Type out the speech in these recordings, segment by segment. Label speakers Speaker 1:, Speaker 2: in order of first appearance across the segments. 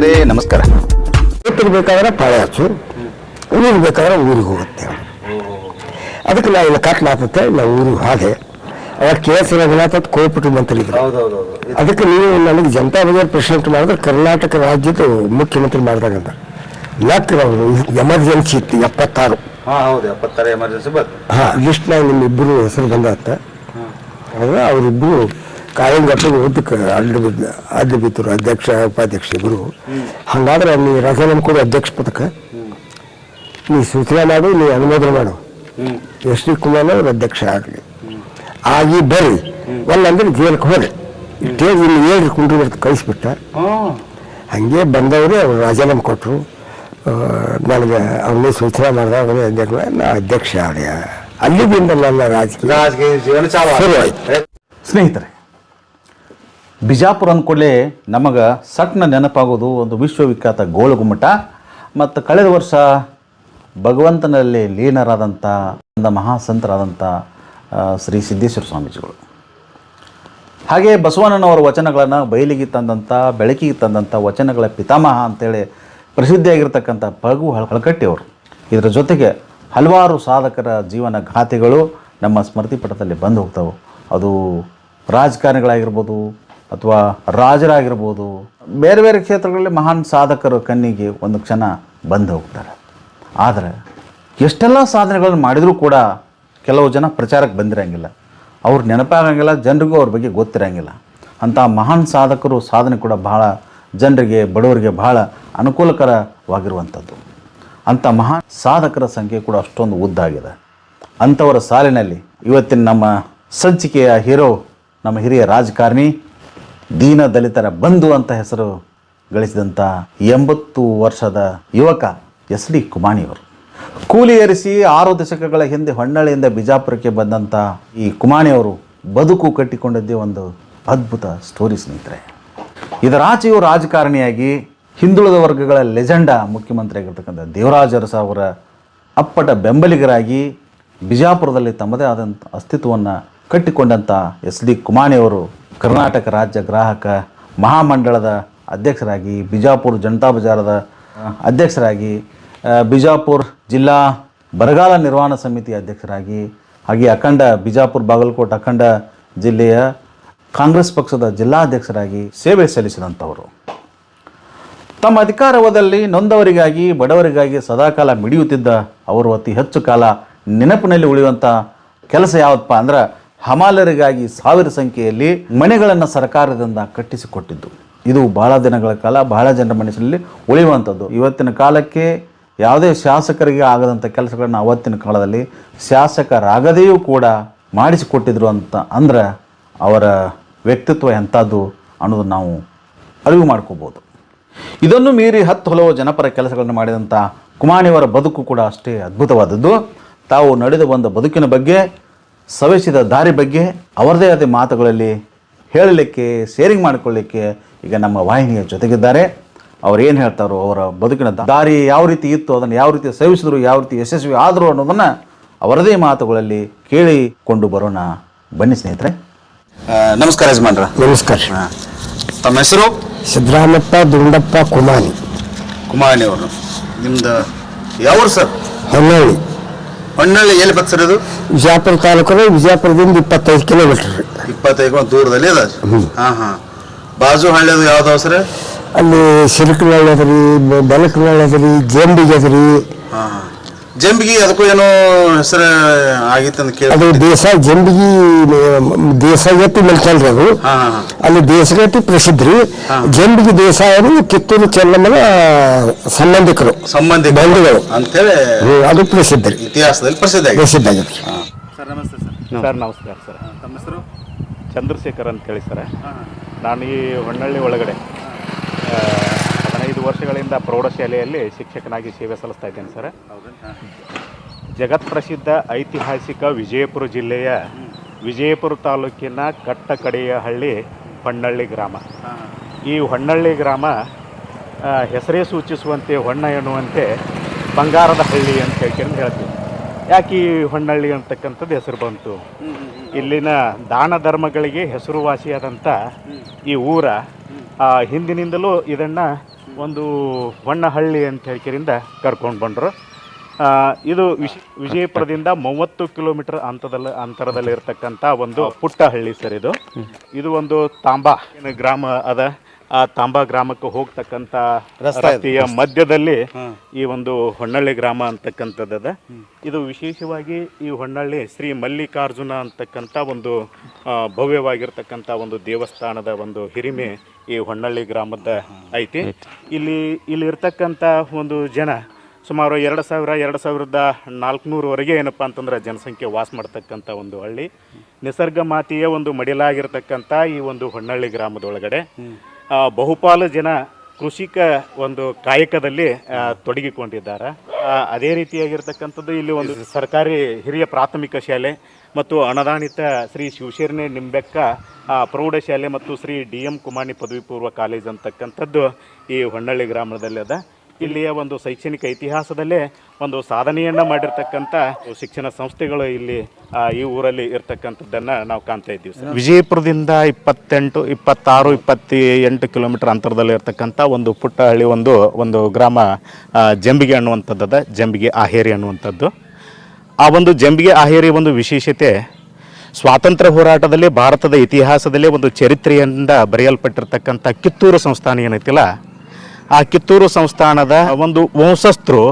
Speaker 1: ಸ್ನೇಹಿತರೆ ನಮಸ್ಕಾರ.
Speaker 2: ಬೇಕಾದ್ರೆ ಪಾಳೆ ಹಚ್ಚು ಊರಿಗೆ ಬೇಕಾದ್ರೆ ಊರಿಗೆ ಹೋಗುತ್ತೆ. ಅದಕ್ಕೆ ನಾವು ಇಲ್ಲ ಕಟ್ಲಾತತ್ತೆ ನಾ ಊರಿಗೆ ಹಾಗೆ. ಅವಾಗ ಕೆ ಎಸ್ ರಘುನಾಥ್ ಹೌದು ಮಂತ್ರಿದ್ರು ಅದಕ್ಕೆ ನೀವು ನನಗೆ ಜನತಾ ಬಜಾರ್ ಪ್ರೆಸಿಡೆಂಟ್ ಮಾಡಿದ್ರೆ ಕರ್ನಾಟಕ ರಾಜ್ಯದ ಮುಖ್ಯಮಂತ್ರಿ ಮಾಡಿದಾಗಂತ. ಯಾಕೆ ಅವರು ಎಮರ್ಜೆನ್ಸಿ ಇತ್ತು ಎಪ್ಪತ್ತಾರು.
Speaker 1: ಹಾ ಹೌದು ಎಪ್ಪತ್ತರ ಎಮರ್ಜೆನ್ಸಿ ಇಬ್ಬರು
Speaker 2: ಹಾ ಲಿಸ್ಟ್ನಾಗ ನಿಮ್ಮಿಬ್ಬರು ಹೆಸರು ಬಂದತ್ತ ಅವಾಗ ಅವರಿಬ್ಬರು ಕಾಯಂಗಟ್ಟು ಉದ್ದಕ್ಕೆ ಅಲ್ಲಿ ಬಿದ್ದ ಅಡ್ಡ ಬಿದ್ದರು ಅಧ್ಯಕ್ಷ ಉಪಾಧ್ಯಕ್ಷ ಇಬ್ಬರು ಹಂಗಾದ್ರೆ ನೀ ರಾಜೀನಾಮೆ ಕೊಡು ಅಧ್ಯಕ್ಷ ಪದಕ್ಕೆ. ನೀ ಸೂಚನೆ ಮಾಡು ನೀ ಅನುಮೋದನೆ ಮಾಡು. ಎಸ್ ಡಿ ಕುಮಾರ್ ಅವ್ರ ಅಧ್ಯಕ್ಷ ಆಗಲಿ. ಆಗಿ ಬರ್ರಿ. ಒಲ್ಲಂದ್ರೆ ಜೈಲಿಗೆ ಹೋಗ್ರಿ. ಇಟ್ಟೇ ಇಲ್ಲಿ ಏಳ್ರಿ ಕುಂಡ್ರಿ ಬರ್ತ ಕಳಿಸ್ಬಿಟ್ಟ. ಹಂಗೆ ಬಂದವರು ಅವ್ರು ರಾಜೀನಾಮೆ ಕೊಟ್ಟರು ನನಗೆ ಅವನೇ ಸೂಚನೆ ಮಾಡಿದ ಅವನೇ ಅಧ್ಯಕ್ಷ ನಾ ಅಧ್ಯಕ್ಷ ಆದೆ ಅಲ್ಲಿದಿಂದ ನನ್ನ ರಾಜಕೀಯ
Speaker 1: ಆಯ್ತು.
Speaker 2: ಆಯ್ತು.
Speaker 1: ಸ್ನೇಹಿತರೆ ಬಿಜಾಪುರ ಅಂದ್ಕೊಳ್ಳೆ ನಮಗೆ ಸಟ್ನ ನೆನಪಾಗೋದು ಒಂದು ವಿಶ್ವವಿಖ್ಯಾತ ಗೋಳಗುಮ್ಮಟ ಮತ್ತು ಕಳೆದ ವರ್ಷ ಭಗವಂತನಲ್ಲಿ ಲೀನರಾದಂಥ ಒಂದು ಮಹಾಸಂತರಾದಂಥ ಶ್ರೀ ಸಿದ್ದೇಶ್ವರ ಸ್ವಾಮೀಜಿಗಳು. ಹಾಗೆ ಬಸವಣ್ಣನವರ ವಚನಗಳನ್ನು ಬಯಲಿಗೆ ತಂದಂಥ ಬೆಳಕಿಗೆ ತಂದಂಥ ವಚನಗಳ ಪಿತಾಮಹ ಅಂತೇಳಿ ಪ್ರಸಿದ್ಧಿಯಾಗಿರ್ತಕ್ಕಂಥ ಪಗು ಹಳ, ಹಳಕಟ್ಟಿಯವರು. ಇದರ ಜೊತೆಗೆ ಹಲವಾರು ಸಾಧಕರ ಜೀವನ ಗಾಥೆಗಳು ನಮ್ಮ ಸ್ಮೃತಿ ಪಟದಲ್ಲಿ ಬಂದು ಹೋಗ್ತವೆ. ಅದು ರಾಜಕಾರಣಿಗಳಾಗಿರ್ಬೋದು ಅಥವಾ ರಾಜರಾಗಿರ್ಬೋದು, ಬೇರೆ ಬೇರೆ ಕ್ಷೇತ್ರಗಳಲ್ಲಿ ಮಹಾನ್ ಸಾಧಕರು ಕಣ್ಣಿಗೆ ಒಂದು ಕ್ಷಣ ಬಂದು ಹೋಗ್ತಾರೆ. ಆದರೆ ಎಷ್ಟೆಲ್ಲ ಸಾಧನೆಗಳನ್ನು ಮಾಡಿದರೂ ಕೂಡ ಕೆಲವು ಜನ ಪ್ರಚಾರಕ್ಕೆ ಬಂದಿರಂಗಿಲ್ಲ. ಅವ್ರು ನೆನಪಾಗಂಗಿಲ್ಲ, ಜನರಿಗೂ ಅವ್ರ ಬಗ್ಗೆ ಗೊತ್ತಿರಂಗಿಲ್ಲ. ಅಂಥ ಮಹಾನ್ ಸಾಧಕರು ಸಾಧನೆ ಕೂಡ ಬಹಳ ಜನರಿಗೆ, ಬಡವರಿಗೆ ಬಹಳ ಅನುಕೂಲಕರವಾಗಿರುವಂಥದ್ದು. ಅಂಥ ಮಹಾನ್ ಸಾಧಕರ ಸಂಖ್ಯೆ ಕೂಡ ಅಷ್ಟೊಂದು ಉದ್ದಾಗಿದೆ. ಅಂಥವರ ಸಾಲಿನಲ್ಲಿ ಇವತ್ತಿನ ನಮ್ಮ ಸಂಚಿಕೆಯ ಹೀರೋ, ನಮ್ಮ ಹಿರಿಯ ರಾಜಕಾರಣಿ ದೀನ ದಲಿತರ ಬಂಧು ಅಂತ ಹೆಸರು ಗಳಿಸಿದಂಥ ಎಂಬತ್ತು ವರ್ಷದ ಯುವಕ ಎಸ್ ಡಿ ಕುಮಾಣಿಯವರು. ಕೂಲಿ ಏರಿಸಿ ಆರು ದಶಕಗಳ ಹಿಂದೆ ಹೊನ್ನಳ್ಳಿಯಿಂದ ಬಿಜಾಪುರಕ್ಕೆ ಬಂದಂಥ ಈ ಕುಮಾಣಿಯವರು ಬದುಕು ಕಟ್ಟಿಕೊಂಡದ್ದೇ ಒಂದು ಅದ್ಭುತ ಸ್ಟೋರಿ ಸ್ನೇಹಿತರೆ. ಇದರಾಚೆಯೂ ರಾಜಕಾರಣಿಯಾಗಿ ಹಿಂದುಳಿದ ವರ್ಗಗಳ ಲೆಜೆಂಡ ಮುಖ್ಯಮಂತ್ರಿ ಆಗಿರ್ತಕ್ಕಂಥ ದೇವರಾಜ ಅರಸ ಅವರ ಅಪ್ಪಟ ಬೆಂಬಲಿಗರಾಗಿ ಬಿಜಾಪುರದಲ್ಲಿ ತಮ್ಮದೇ ಆದಂಥ ಅಸ್ತಿತ್ವವನ್ನು ಕಟ್ಟಿಕೊಂಡಂಥ ಎಸ್ ಡಿ ಕುಮಾಣಿಯವರು ಕರ್ನಾಟಕ ರಾಜ್ಯ ಗ್ರಾಹಕ ಮಹಾಮಂಡಳದ ಅಧ್ಯಕ್ಷರಾಗಿ, ಬಿಜಾಪುರ ಜನತಾ ಬಜಾರದ ಅಧ್ಯಕ್ಷರಾಗಿ ಬಿಜಾಪುರ ಜಿಲ್ಲಾ ಬರಗಾಲ ನಿರ್ವಹಣಾ ಸಮಿತಿ ಅಧ್ಯಕ್ಷರಾಗಿ, ಹಾಗೆ ಅಖಂಡ ಬಿಜಾಪುರ ಬಾಗಲಕೋಟೆ ಅಖಂಡ ಜಿಲ್ಲೆಯ ಕಾಂಗ್ರೆಸ್ ಪಕ್ಷದ ಜಿಲ್ಲಾಧ್ಯಕ್ಷರಾಗಿ ಸೇವೆ ಸಲ್ಲಿಸಿದಂಥವರು. ತಮ್ಮ ಅಧಿಕಾರವದಲ್ಲಿ ನೊಂದವರಿಗಾಗಿ, ಬಡವರಿಗಾಗಿ ಸದಾಕಾಲ ಮಿಡಿಯುತ್ತಿದ್ದ ಅವರು ಅತಿ ಹೆಚ್ಚು ಕಾಲ ನೆನಪಿನಲ್ಲಿ ಉಳಿಯುವಂಥ ಕೆಲಸ ಯಾವತ್ತಪ್ಪ ಅಂದ್ರೆ ಹಮಾಲರಿಗಾಗಿ ಸಾವಿರ ಸಂಖ್ಯೆಯಲ್ಲಿ ಮನೆಗಳನ್ನು ಸರ್ಕಾರದಿಂದ ಕಟ್ಟಿಸಿಕೊಟ್ಟಿದ್ದು. ಇದು ಬಹಳ ದಿನಗಳ ಕಾಲ ಬಹಳ ಜನರ ಮನಸ್ಸಿನಲ್ಲಿ ಉಳಿಯುವಂಥದ್ದು. ಇವತ್ತಿನ ಕಾಲಕ್ಕೆ ಯಾವುದೇ ಶಾಸಕರಿಗೆ ಆಗದಂಥ ಕೆಲಸಗಳನ್ನು ಅವತ್ತಿನ ಕಾಲದಲ್ಲಿ ಶಾಸಕರಾಗದೆಯೂ ಕೂಡ ಮಾಡಿಸಿಕೊಟ್ಟಿದ್ರು ಅಂತ ಅಂದ್ರೆ ಅವರ ವ್ಯಕ್ತಿತ್ವ ಎಂಥದ್ದು ಅನ್ನೋದು ನಾವು ಅರಿವು ಮಾಡ್ಕೋಬೋದು. ಇದನ್ನು ಮೀರಿ ಹತ್ತು ಹಲವು ಜನಪರ ಕೆಲಸಗಳನ್ನು ಮಾಡಿದಂಥ ಕುಮಾಣಿಯವರ ಬದುಕು ಕೂಡ ಅಷ್ಟೇ ಅದ್ಭುತವಾದದ್ದು. ತಾವು ನಡೆದು ಬಂದ ಬದುಕಿನ ಬಗ್ಗೆ ಸವೆಸಿದ ದಾರಿ ಬಗ್ಗೆ ಅವರದೇ ಆದ ಮಾತುಗಳಲ್ಲಿ ಹೇಳಲಿಕ್ಕೆ ಶೇರಿಂಗ್ ಮಾಡಿಕೊಳ್ಳಿಕ್ಕೆ ಈಗ ನಮ್ಮ ವಾಹಿನಿಯ ಜೊತೆಗಿದ್ದಾರೆ. ಅವ್ರು ಏನು ಹೇಳ್ತಾರೋ ಅವರ ಬದುಕಿನ ದಾರಿ ಯಾವ ರೀತಿ ಇತ್ತು ಅದನ್ನು ಯಾವ ರೀತಿ ಸೇವಿಸಿದ್ರು ಯಾವ ರೀತಿ ಯಶಸ್ವಿ ಆದರು ಅನ್ನೋದನ್ನು ಅವರದೇ ಮಾತುಗಳಲ್ಲಿ ಕೇಳಿಕೊಂಡು ಬರೋಣ. ಬನ್ನಿ ಸ್ನೇಹಿತರೆ. ನಮಸ್ಕಾರ ಯಜಮಾನ್ರ.
Speaker 2: ನಮಸ್ಕಾರ.
Speaker 1: ತಮ್ಮ ಹೆಸರು?
Speaker 2: ಸಿದ್ದರಾಮಪ್ಪ ದುಂಡಪ್ಪ ಕುಮಾನಿ.
Speaker 1: ಕುಮಾನಿ ಅವರು ನಿಮ್ದು ಯಾವ ಸರ್?
Speaker 2: ಹೊನ್ನಳ್ಳಿ
Speaker 1: ಹೊನ್ನಳ್ಳಿ ಎಲ್ಲಿ ಬರ್ತದೆ ಸರ್ ಇದು
Speaker 2: ವಿಜಯಪುರ ತಾಲೂಕು ವಿಜಯಪುರದಿಂದ ಇಪ್ಪತ್ತೈದು ಕಿಲೋಮೀಟರ್
Speaker 1: ಇಪ್ಪತ್ತೈದು ದೂರದಲ್ಲಿ ಅದ? ಹಾ ಹಾ. ಬಾಜು ಹಳ್ಳಿದು ಯಾವ್ದು ಸರ್
Speaker 2: ಅಲ್ಲಿ ಸಿರುಕನಳ್ಳಿ ಅದ ರೀ ಬೆಲಕನಳ್ಳಿ ಅದ ರೀ ಜಂಬಿಗೆ ಅದ ರೀ.
Speaker 1: ಹಾ ಹಾ. ಜಂಬಿಗಿ ಅದಕ್ಕೂ ಏನೋ ಹೆಸರು ಆಗಿತ್ತು ಅಂತ ಕೇಳಿ
Speaker 2: ಅದು ದೇಶ ಜಂಬಿಗಿ ದೇಶಗತಿ ಮಲ್ಕಲ್ರಿ ಅದು.
Speaker 1: ಹಾ ಹಾ ಹಾ.
Speaker 2: ಅಲ್ಲಿ ದೇಶಗತಿ ಪ್ರಸಿದ್ಧ. ರೀ ಜಂಬಿಗಿ ಅದು ಕಿತ್ತೂರು ಚೆನ್ನಮ್ಮನ ಸಂಬಂಧಿಕರು
Speaker 1: ಸಂಬಂಧಿ
Speaker 2: ಬಂಧುಗಳು.
Speaker 1: ಅಂತೇಳಿ
Speaker 2: ಹ್ಮ್, ಅದು ಪ್ರಸಿದ್ಧ. ರೀ
Speaker 1: ಇತಿಹಾಸದಲ್ಲಿ ಪ್ರಸಿದ್ಧ ಆಗಿದೆ.
Speaker 2: ಪ್ರಸಿದ್ಧ ನಮಸ್ತೆ ಸರ್.
Speaker 3: ಸರ್ ನಮಸ್ಕಾರ ಸರ್.
Speaker 1: ತಮ್ಮ ಹೆಸರು?
Speaker 3: ಚಂದ್ರಶೇಖರ್ ಅಂತ ಹೇಳಿ ಸರ್. ನಾನು ಈ ಹೊನ್ನಳ್ಳಿ ಒಳಗಡೆ ಆ, ಹದಿನೈದು ವರ್ಷಗಳಿಂದ ಪ್ರೌಢಶಾಲೆಯಲ್ಲಿ ಶಿಕ್ಷಕನಾಗಿ ಸೇವೆ ಸಲ್ಲಿಸ್ತಾ ಇದ್ದೇನೆ ಸರ್. ಜಗತ್ಪ್ರಸಿದ್ಧ ಐತಿಹಾಸಿಕ ವಿಜಯಪುರ ಜಿಲ್ಲೆಯ ವಿಜಯಪುರ ತಾಲೂಕಿನ ಕಟ್ಟಕಡೆಯ ಹಳ್ಳಿ ಹೊನ್ನಳ್ಳಿ ಗ್ರಾಮ. ಈ ಹೊನ್ನಳ್ಳಿ ಗ್ರಾಮ ಹೆಸರೇ ಸೂಚಿಸುವಂತೆ ಹೊಣ್ಣ ಎನ್ನುವಂತೆ ಬಂಗಾರದ ಹಳ್ಳಿ ಅಂತ ಹೇಳ್ಕೊಂಡು ಹೇಳ್ತೀವಿ ಯಾಕೆ ಈ ಹೊನ್ನಳ್ಳಿ ಅಂತಕ್ಕಂಥದ್ದು ಹೆಸರು ಬಂತು? ಇಲ್ಲಿನ ದಾನ ಧರ್ಮಗಳಿಗೆ ಹೆಸರುವಾಸಿಯಾದಂಥ ಈ ಊರ ಹಿಂದಿನಿಂದಲೂ ಇದನ್ನು ಒಂದು ಹೊನ್ನಹಳ್ಳಿ ಅಂತ ಹೇಳ್ಕಿರಿಂದ ಕರ್ಕೊಂಡು ಬಂದರು. ಇದು ವಿಶ್ ವಿಜಯಪುರದಿಂದ ಮೂವತ್ತು ಕಿಲೋಮೀಟರ್ ಅಂತದಲ್ಲಿ ಅಂತರದಲ್ಲಿ ಇರತಕ್ಕಂಥ ಒಂದು ಪುಟ್ಟ ಹಳ್ಳಿ ಸರ್ ಇದು. ಇದು ಒಂದು ತಾಂಬಾ ಗ್ರಾಮ ಅದ. ಆ ತಾಂಬಾ ಗ್ರಾಮಕ್ಕೆ ಹೋಗ್ತಕ್ಕಂಥ ರಸ್ತೆಯ ಮಧ್ಯದಲ್ಲಿ ಈ ಒಂದು ಹೊನ್ನಳ್ಳಿ ಗ್ರಾಮ ಅಂತಕ್ಕಂಥದ್ದದ ಇದು ವಿಶೇಷವಾಗಿ ಈ ಹೊನ್ನಳ್ಳಿ ಶ್ರೀ ಮಲ್ಲಿಕಾರ್ಜುನ ಅಂತಕ್ಕಂಥ ಒಂದು ಭವ್ಯವಾಗಿರ್ತಕ್ಕಂಥ ಒಂದು ದೇವಸ್ಥಾನದ ಒಂದು ಹಿರಿಮೆ ಈ ಹೊನ್ನಳ್ಳಿ ಗ್ರಾಮದ ಐತಿ. ಇಲ್ಲಿ ಇಲ್ಲಿ ಇರ್ತಕ್ಕಂಥ ಒಂದು ಜನ ಸುಮಾರು ಎರಡು ಸಾವಿರ ಎರಡು ಸಾವಿರದ ನಾಲ್ಕುನೂರವರೆಗೆ ಏನಪ್ಪ ಅಂತಂದ್ರೆ ಜನಸಂಖ್ಯೆ ವಾಸ ಮಾಡ್ತಕ್ಕಂಥ ಒಂದು ಹಳ್ಳಿ. ನಿಸರ್ಗ ಮಾತಿಯ ಒಂದು ಮಡಿಲಾಗಿರ್ತಕ್ಕಂಥ ಈ ಒಂದು ಹೊನ್ನಳ್ಳಿ ಗ್ರಾಮದೊಳಗಡೆ. ಬಹುಪಾಲು ಜನ ಕೃಷಿಕ ಒಂದು ಕಾಯಕದಲ್ಲಿ ತೊಡಗಿಕೊಂಡಿದ್ದಾರೆ. ಅದೇ ರೀತಿಯಾಗಿರ್ತಕ್ಕಂಥದ್ದು ಇಲ್ಲಿ ಒಂದು ಸರ್ಕಾರಿ ಹಿರಿಯ ಪ್ರಾಥಮಿಕ ಶಾಲೆ ಮತ್ತು ಅನದಾನಿತ ಶ್ರೀ ಶಿವಶೇರ್ಣೆ ನಿಂಬೆಕ್ಕ ಪ್ರೌಢಶಾಲೆ ಮತ್ತು ಶ್ರೀ ಡಿ ಎಂ ಕುಮಾನಿ ಪದವಿ ಪೂರ್ವ ಕಾಲೇಜ್ ಅಂತಕ್ಕಂಥದ್ದು ಈ ಹೊನ್ನಳ್ಳಿ ಗ್ರಾಮದಲ್ಲಿ ಅದ ಇಲ್ಲಿಯ ಒಂದು ಶೈಕ್ಷಣಿಕ ಇತಿಹಾಸದಲ್ಲೇ ಒಂದು ಸಾಧನೆಯನ್ನು ಮಾಡಿರ್ತಕ್ಕಂಥ ಶಿಕ್ಷಣ ಸಂಸ್ಥೆಗಳು ಇಲ್ಲಿ ಈ ಊರಲ್ಲಿ ಇರ್ತಕ್ಕಂಥದ್ದನ್ನು ನಾವು ಕಾಣ್ತಾ ಇದ್ದೀವಿ ಸರ್. ವಿಜಯಪುರದಿಂದ ಇಪ್ಪತ್ತೆಂಟು, ಇಪ್ಪತ್ತಾರು ಇಪ್ಪತ್ತ ಎಂಟು ಕಿಲೋಮೀಟರ್ ಅಂತರದಲ್ಲಿ ಇರ್ತಕ್ಕಂಥ ಒಂದು ಪುಟ್ಟ ಹಳ್ಳಿ ಒಂದು ಒಂದು ಗ್ರಾಮ ಜಂಬಿಗೆ ಅನ್ನುವಂಥದ್ದದ, ಜಂಬಿಗೆ ಆಹೇರಿ ಅನ್ನುವಂಥದ್ದು. ಆ ಒಂದು ಜಂಬಿಗೆ ಆಹೇರಿ ಒಂದು ವಿಶೇಷತೆ, ಸ್ವಾತಂತ್ರ್ಯ ಹೋರಾಟದಲ್ಲಿ ಭಾರತದ ಇತಿಹಾಸದಲ್ಲೇ ಒಂದು ಚರಿತ್ರೆಯಿಂದ ಬರೆಯಲ್ಪಟ್ಟಿರ್ತಕ್ಕಂಥ ಕಿತ್ತೂರು ಸಂಸ್ಥಾನ ಏನೈತಿಲ್ಲ? ಆ ಕಿತ್ತೂರು ಸಂಸ್ಥಾನದ ಒಂದು ವಂಶಸ್ಥರು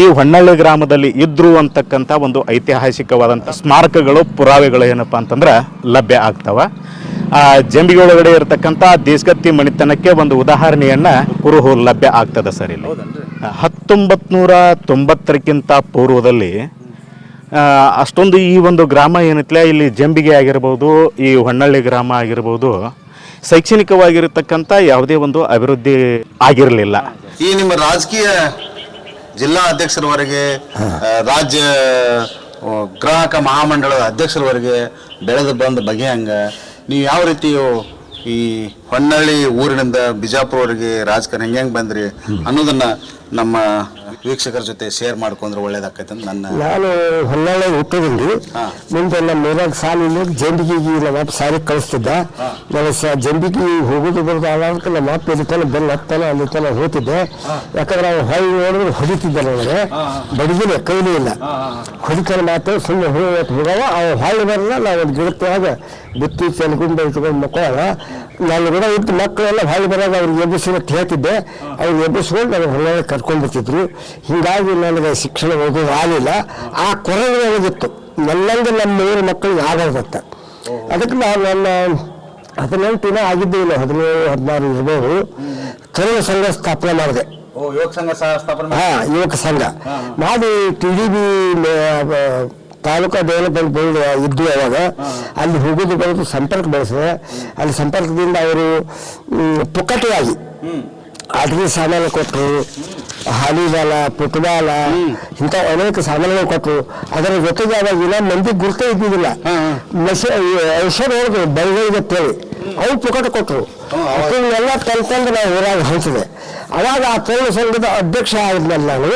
Speaker 3: ಈ ಹೊನ್ನಳ್ಳಿ ಗ್ರಾಮದಲ್ಲಿ ಇದ್ರು ಅಂತಕ್ಕಂಥ ಒಂದು ಐತಿಹಾಸಿಕವಾದಂಥ ಸ್ಮಾರಕಗಳು ಪುರಾವೆಗಳು ಏನಪ್ಪ ಅಂತಂದ್ರೆ ಲಭ್ಯ ಆಗ್ತಾವ. ಆ ಜಂಬಿಗೆ ಒಳಗಡೆ ಇರತಕ್ಕಂಥ ದೇಶಗತ್ತಿ ಮಣಿತನಕ್ಕೆ ಒಂದು ಉದಾಹರಣೆಯನ್ನ ಕುರುಹು ಲಭ್ಯ ಆಗ್ತದೆ ಸರ್ ಇಲ್ಲಿ. ಹತ್ತೊಂಬತ್ತು ನೂರ ತೊಂಬತ್ತರಕ್ಕಿಂತ ಪೂರ್ವದಲ್ಲಿ ಅಷ್ಟೊಂದು ಈ ಒಂದು ಗ್ರಾಮ ಏನಿತ್ತಲ್ಲ ಇಲ್ಲಿ ಜಂಬಿಗೆ ಆಗಿರ್ಬೋದು ಈ ಹೊನ್ನಳ್ಳಿ ಗ್ರಾಮ ಆಗಿರ್ಬೋದು ಶೈಕ್ಷಣಿಕವಾಗಿರತಕ್ಕಂಥ ಯಾವುದೇ ಒಂದು ಅಭಿವೃದ್ಧಿ ಆಗಿರಲಿಲ್ಲ.
Speaker 4: ಈ ನಿಮ್ಮ ರಾಜಕೀಯ ಜಿಲ್ಲಾ ಅಧ್ಯಕ್ಷರವರೆಗೆ ರಾಜ್ಯ ಗ್ರಾಹಕ ಮಹಾಮಂಡಳದ ಅಧ್ಯಕ್ಷರವರೆಗೆ ಬೆಳೆದು ಬಂದ ಬಗೆ ಹಂಗ ನೀವು ಯಾವ ರೀತಿಯು ಈ ಹೊನ್ನಳ್ಳಿ ಊರಿನಿಂದ ಬಿಜಾಪುರವರೆಗೆ ರಾಜಕಾರಣ ಹೆಂಗೆ ಹೆಂಗೆ ಬಂದ್ರಿ ಅನ್ನೋದನ್ನ ನಮ್ಮ ವೀಕ್ಷಕರ ಜೊತೆ ಶೇರ್ ಮಾಡ್ಕೊಂಡ್ರೆ ಒಳ್ಳೇದಾಕೈತೆ ಅಂತ ನನ್ನ
Speaker 2: ನಾನು ಹೊನ್ನಾಳೆ ಹುಟ್ಟಿದ್ರಿ ಮುಂದೆ ನಮ್ಮ ಮೇಲಾಗ ಸಾಲಿಂದ ಜಂಬಿಗಿಗೆ ನಮ್ಮ ಅಪ್ಪ ಸಾರಿ ಕಳಿಸ್ತಿದ್ದ. ನಾನು ಸ ಜಂಬಿಗಿ ಹೋಗೋದು ಬರೋದು ಆಳಕ್ಕೆ ನಮ್ಮ ಅಪ್ಪ ಇಲ್ಲಿ ತನ ಬೆಲ್ಲ ಹತ್ತಲ ಅಲ್ಲಿ ತನ ಹೋಗ್ತಿದ್ದೆ. ಯಾಕಂದ್ರೆ ಅವ್ನು ಹೊಳ್ಳಿ ನೋಡಿದ್ರೆ ಹೊಡಿತಿದ್ದ ನನಗೆ. ಬಡಿದಿಲ್ಲ ಕೈಲಿ ಇಲ್ಲ. ಹೊಡಿತಾನೆ ಮಾತು ಸುಮ್ಮನೆ ಹೋಗಿ ಹೋಗವ ಅವ್ರು ಹೊಳ್ಳಿ ಬರಲ್ಲ ನಾವು ಒಂದು ಗಿಡತ್ತಾಗ ಬುತ್ತಿ ಚೆಲ್ಗುಂಬ ಇಟ್ಕೊಂಡು ಮಕ್ಕಳ ನಾನು ಕೂಡ ಇಟ್ಟು ಮಕ್ಕಳೆಲ್ಲ ಭಾಳ ಬರೋದು ಅವ್ರಿಗೆ ಎಬ್ಬಿಸಿ ಕೇಳ್ತಿದ್ದೆ ಹೇಳ್ತಿದ್ದೆ. ಅವ್ರು ಎಬ್ಬಿಸ್ಕೊಂಡು ನನಗೆ ಹೊನ್ನಾಳೆ ಕರ್ಕೊಂಡ್ಬಿಡ್ತಿದ್ರು ಹೀಗಾಗಿ ನನಗೆ ಶಿಕ್ಷಣ ಓದೋದು ಆಗಲಿಲ್ಲ. ಆ ಕೊರಗೆ ನನಗಿತ್ತು. ನನ್ನಂಗೆ ನಮ್ಮ ಊರ ಮಕ್ಕಳಿಗೆ ಆಗಲ್ದತ್ತ ಅದಕ್ಕೆ ನಾನು ನನ್ನ ಹದಿನೆಂಟು ದಿನ ಆಗಿದ್ದೇ ಇಲ್ಲ ಹದಿನೇಳು ಹದಿನಾರು ಇರ್ಬೋದು. ತರುಣ ಸಂಘ ಸ್ಥಾಪನೆ ಮಾಡಿದೆ. ಹಾ ಯುವಕ ಸಂಘ. ಮಾಡಿ T D B taluka development board ಇದ್ದು ಅವಾಗ ಅಲ್ಲಿ ಹೋಗೋದು ಬರೋದು ಸಂಪರ್ಕ ಬೆಳೆಸಿದೆ. ಅಲ್ಲಿ ಸಂಪರ್ಕದಿಂದ ಅವರು ಪುಕ್ಕಟೆಯಾಗಿ ಆಟಗಿ ಸಾಮಾನು ಕೊಟ್ಟರು ಹಾಲಿಬಾಲ ಫುಟ್ಬಾಲ ಇಂಥ ಅನೇಕ ಸಾಮಾನುಗಳು ಕೊಟ್ಟರು ಅದರ ಜೊತೆಗೆ ಅವಾಗ ಇಲ್ಲ ಮಂದಿ ಗುರುತೇ ಇದ್ದಿದ್ದಿಲ್ಲ. ಮೆಸ ಔಷಧ ಹೇಳಿದ್ರು ಬೈಗಳಿಗೆ ಅಂತೇಳಿ ಅವು ಪುಕ್ಕಟ ಕೊಟ್ಟರು. ಅದನ್ನೆಲ್ಲ ಕಲ್ತ್ಕೊಂಡು ನಾವು ಊರಾಗ ಹಂಚಿದೆ. ಅವಾಗ ಆ ತೋಳ ಸಂಘದ ಅಧ್ಯಕ್ಷ ಆಗಿದ್ಮೇಲೆ ನಾನು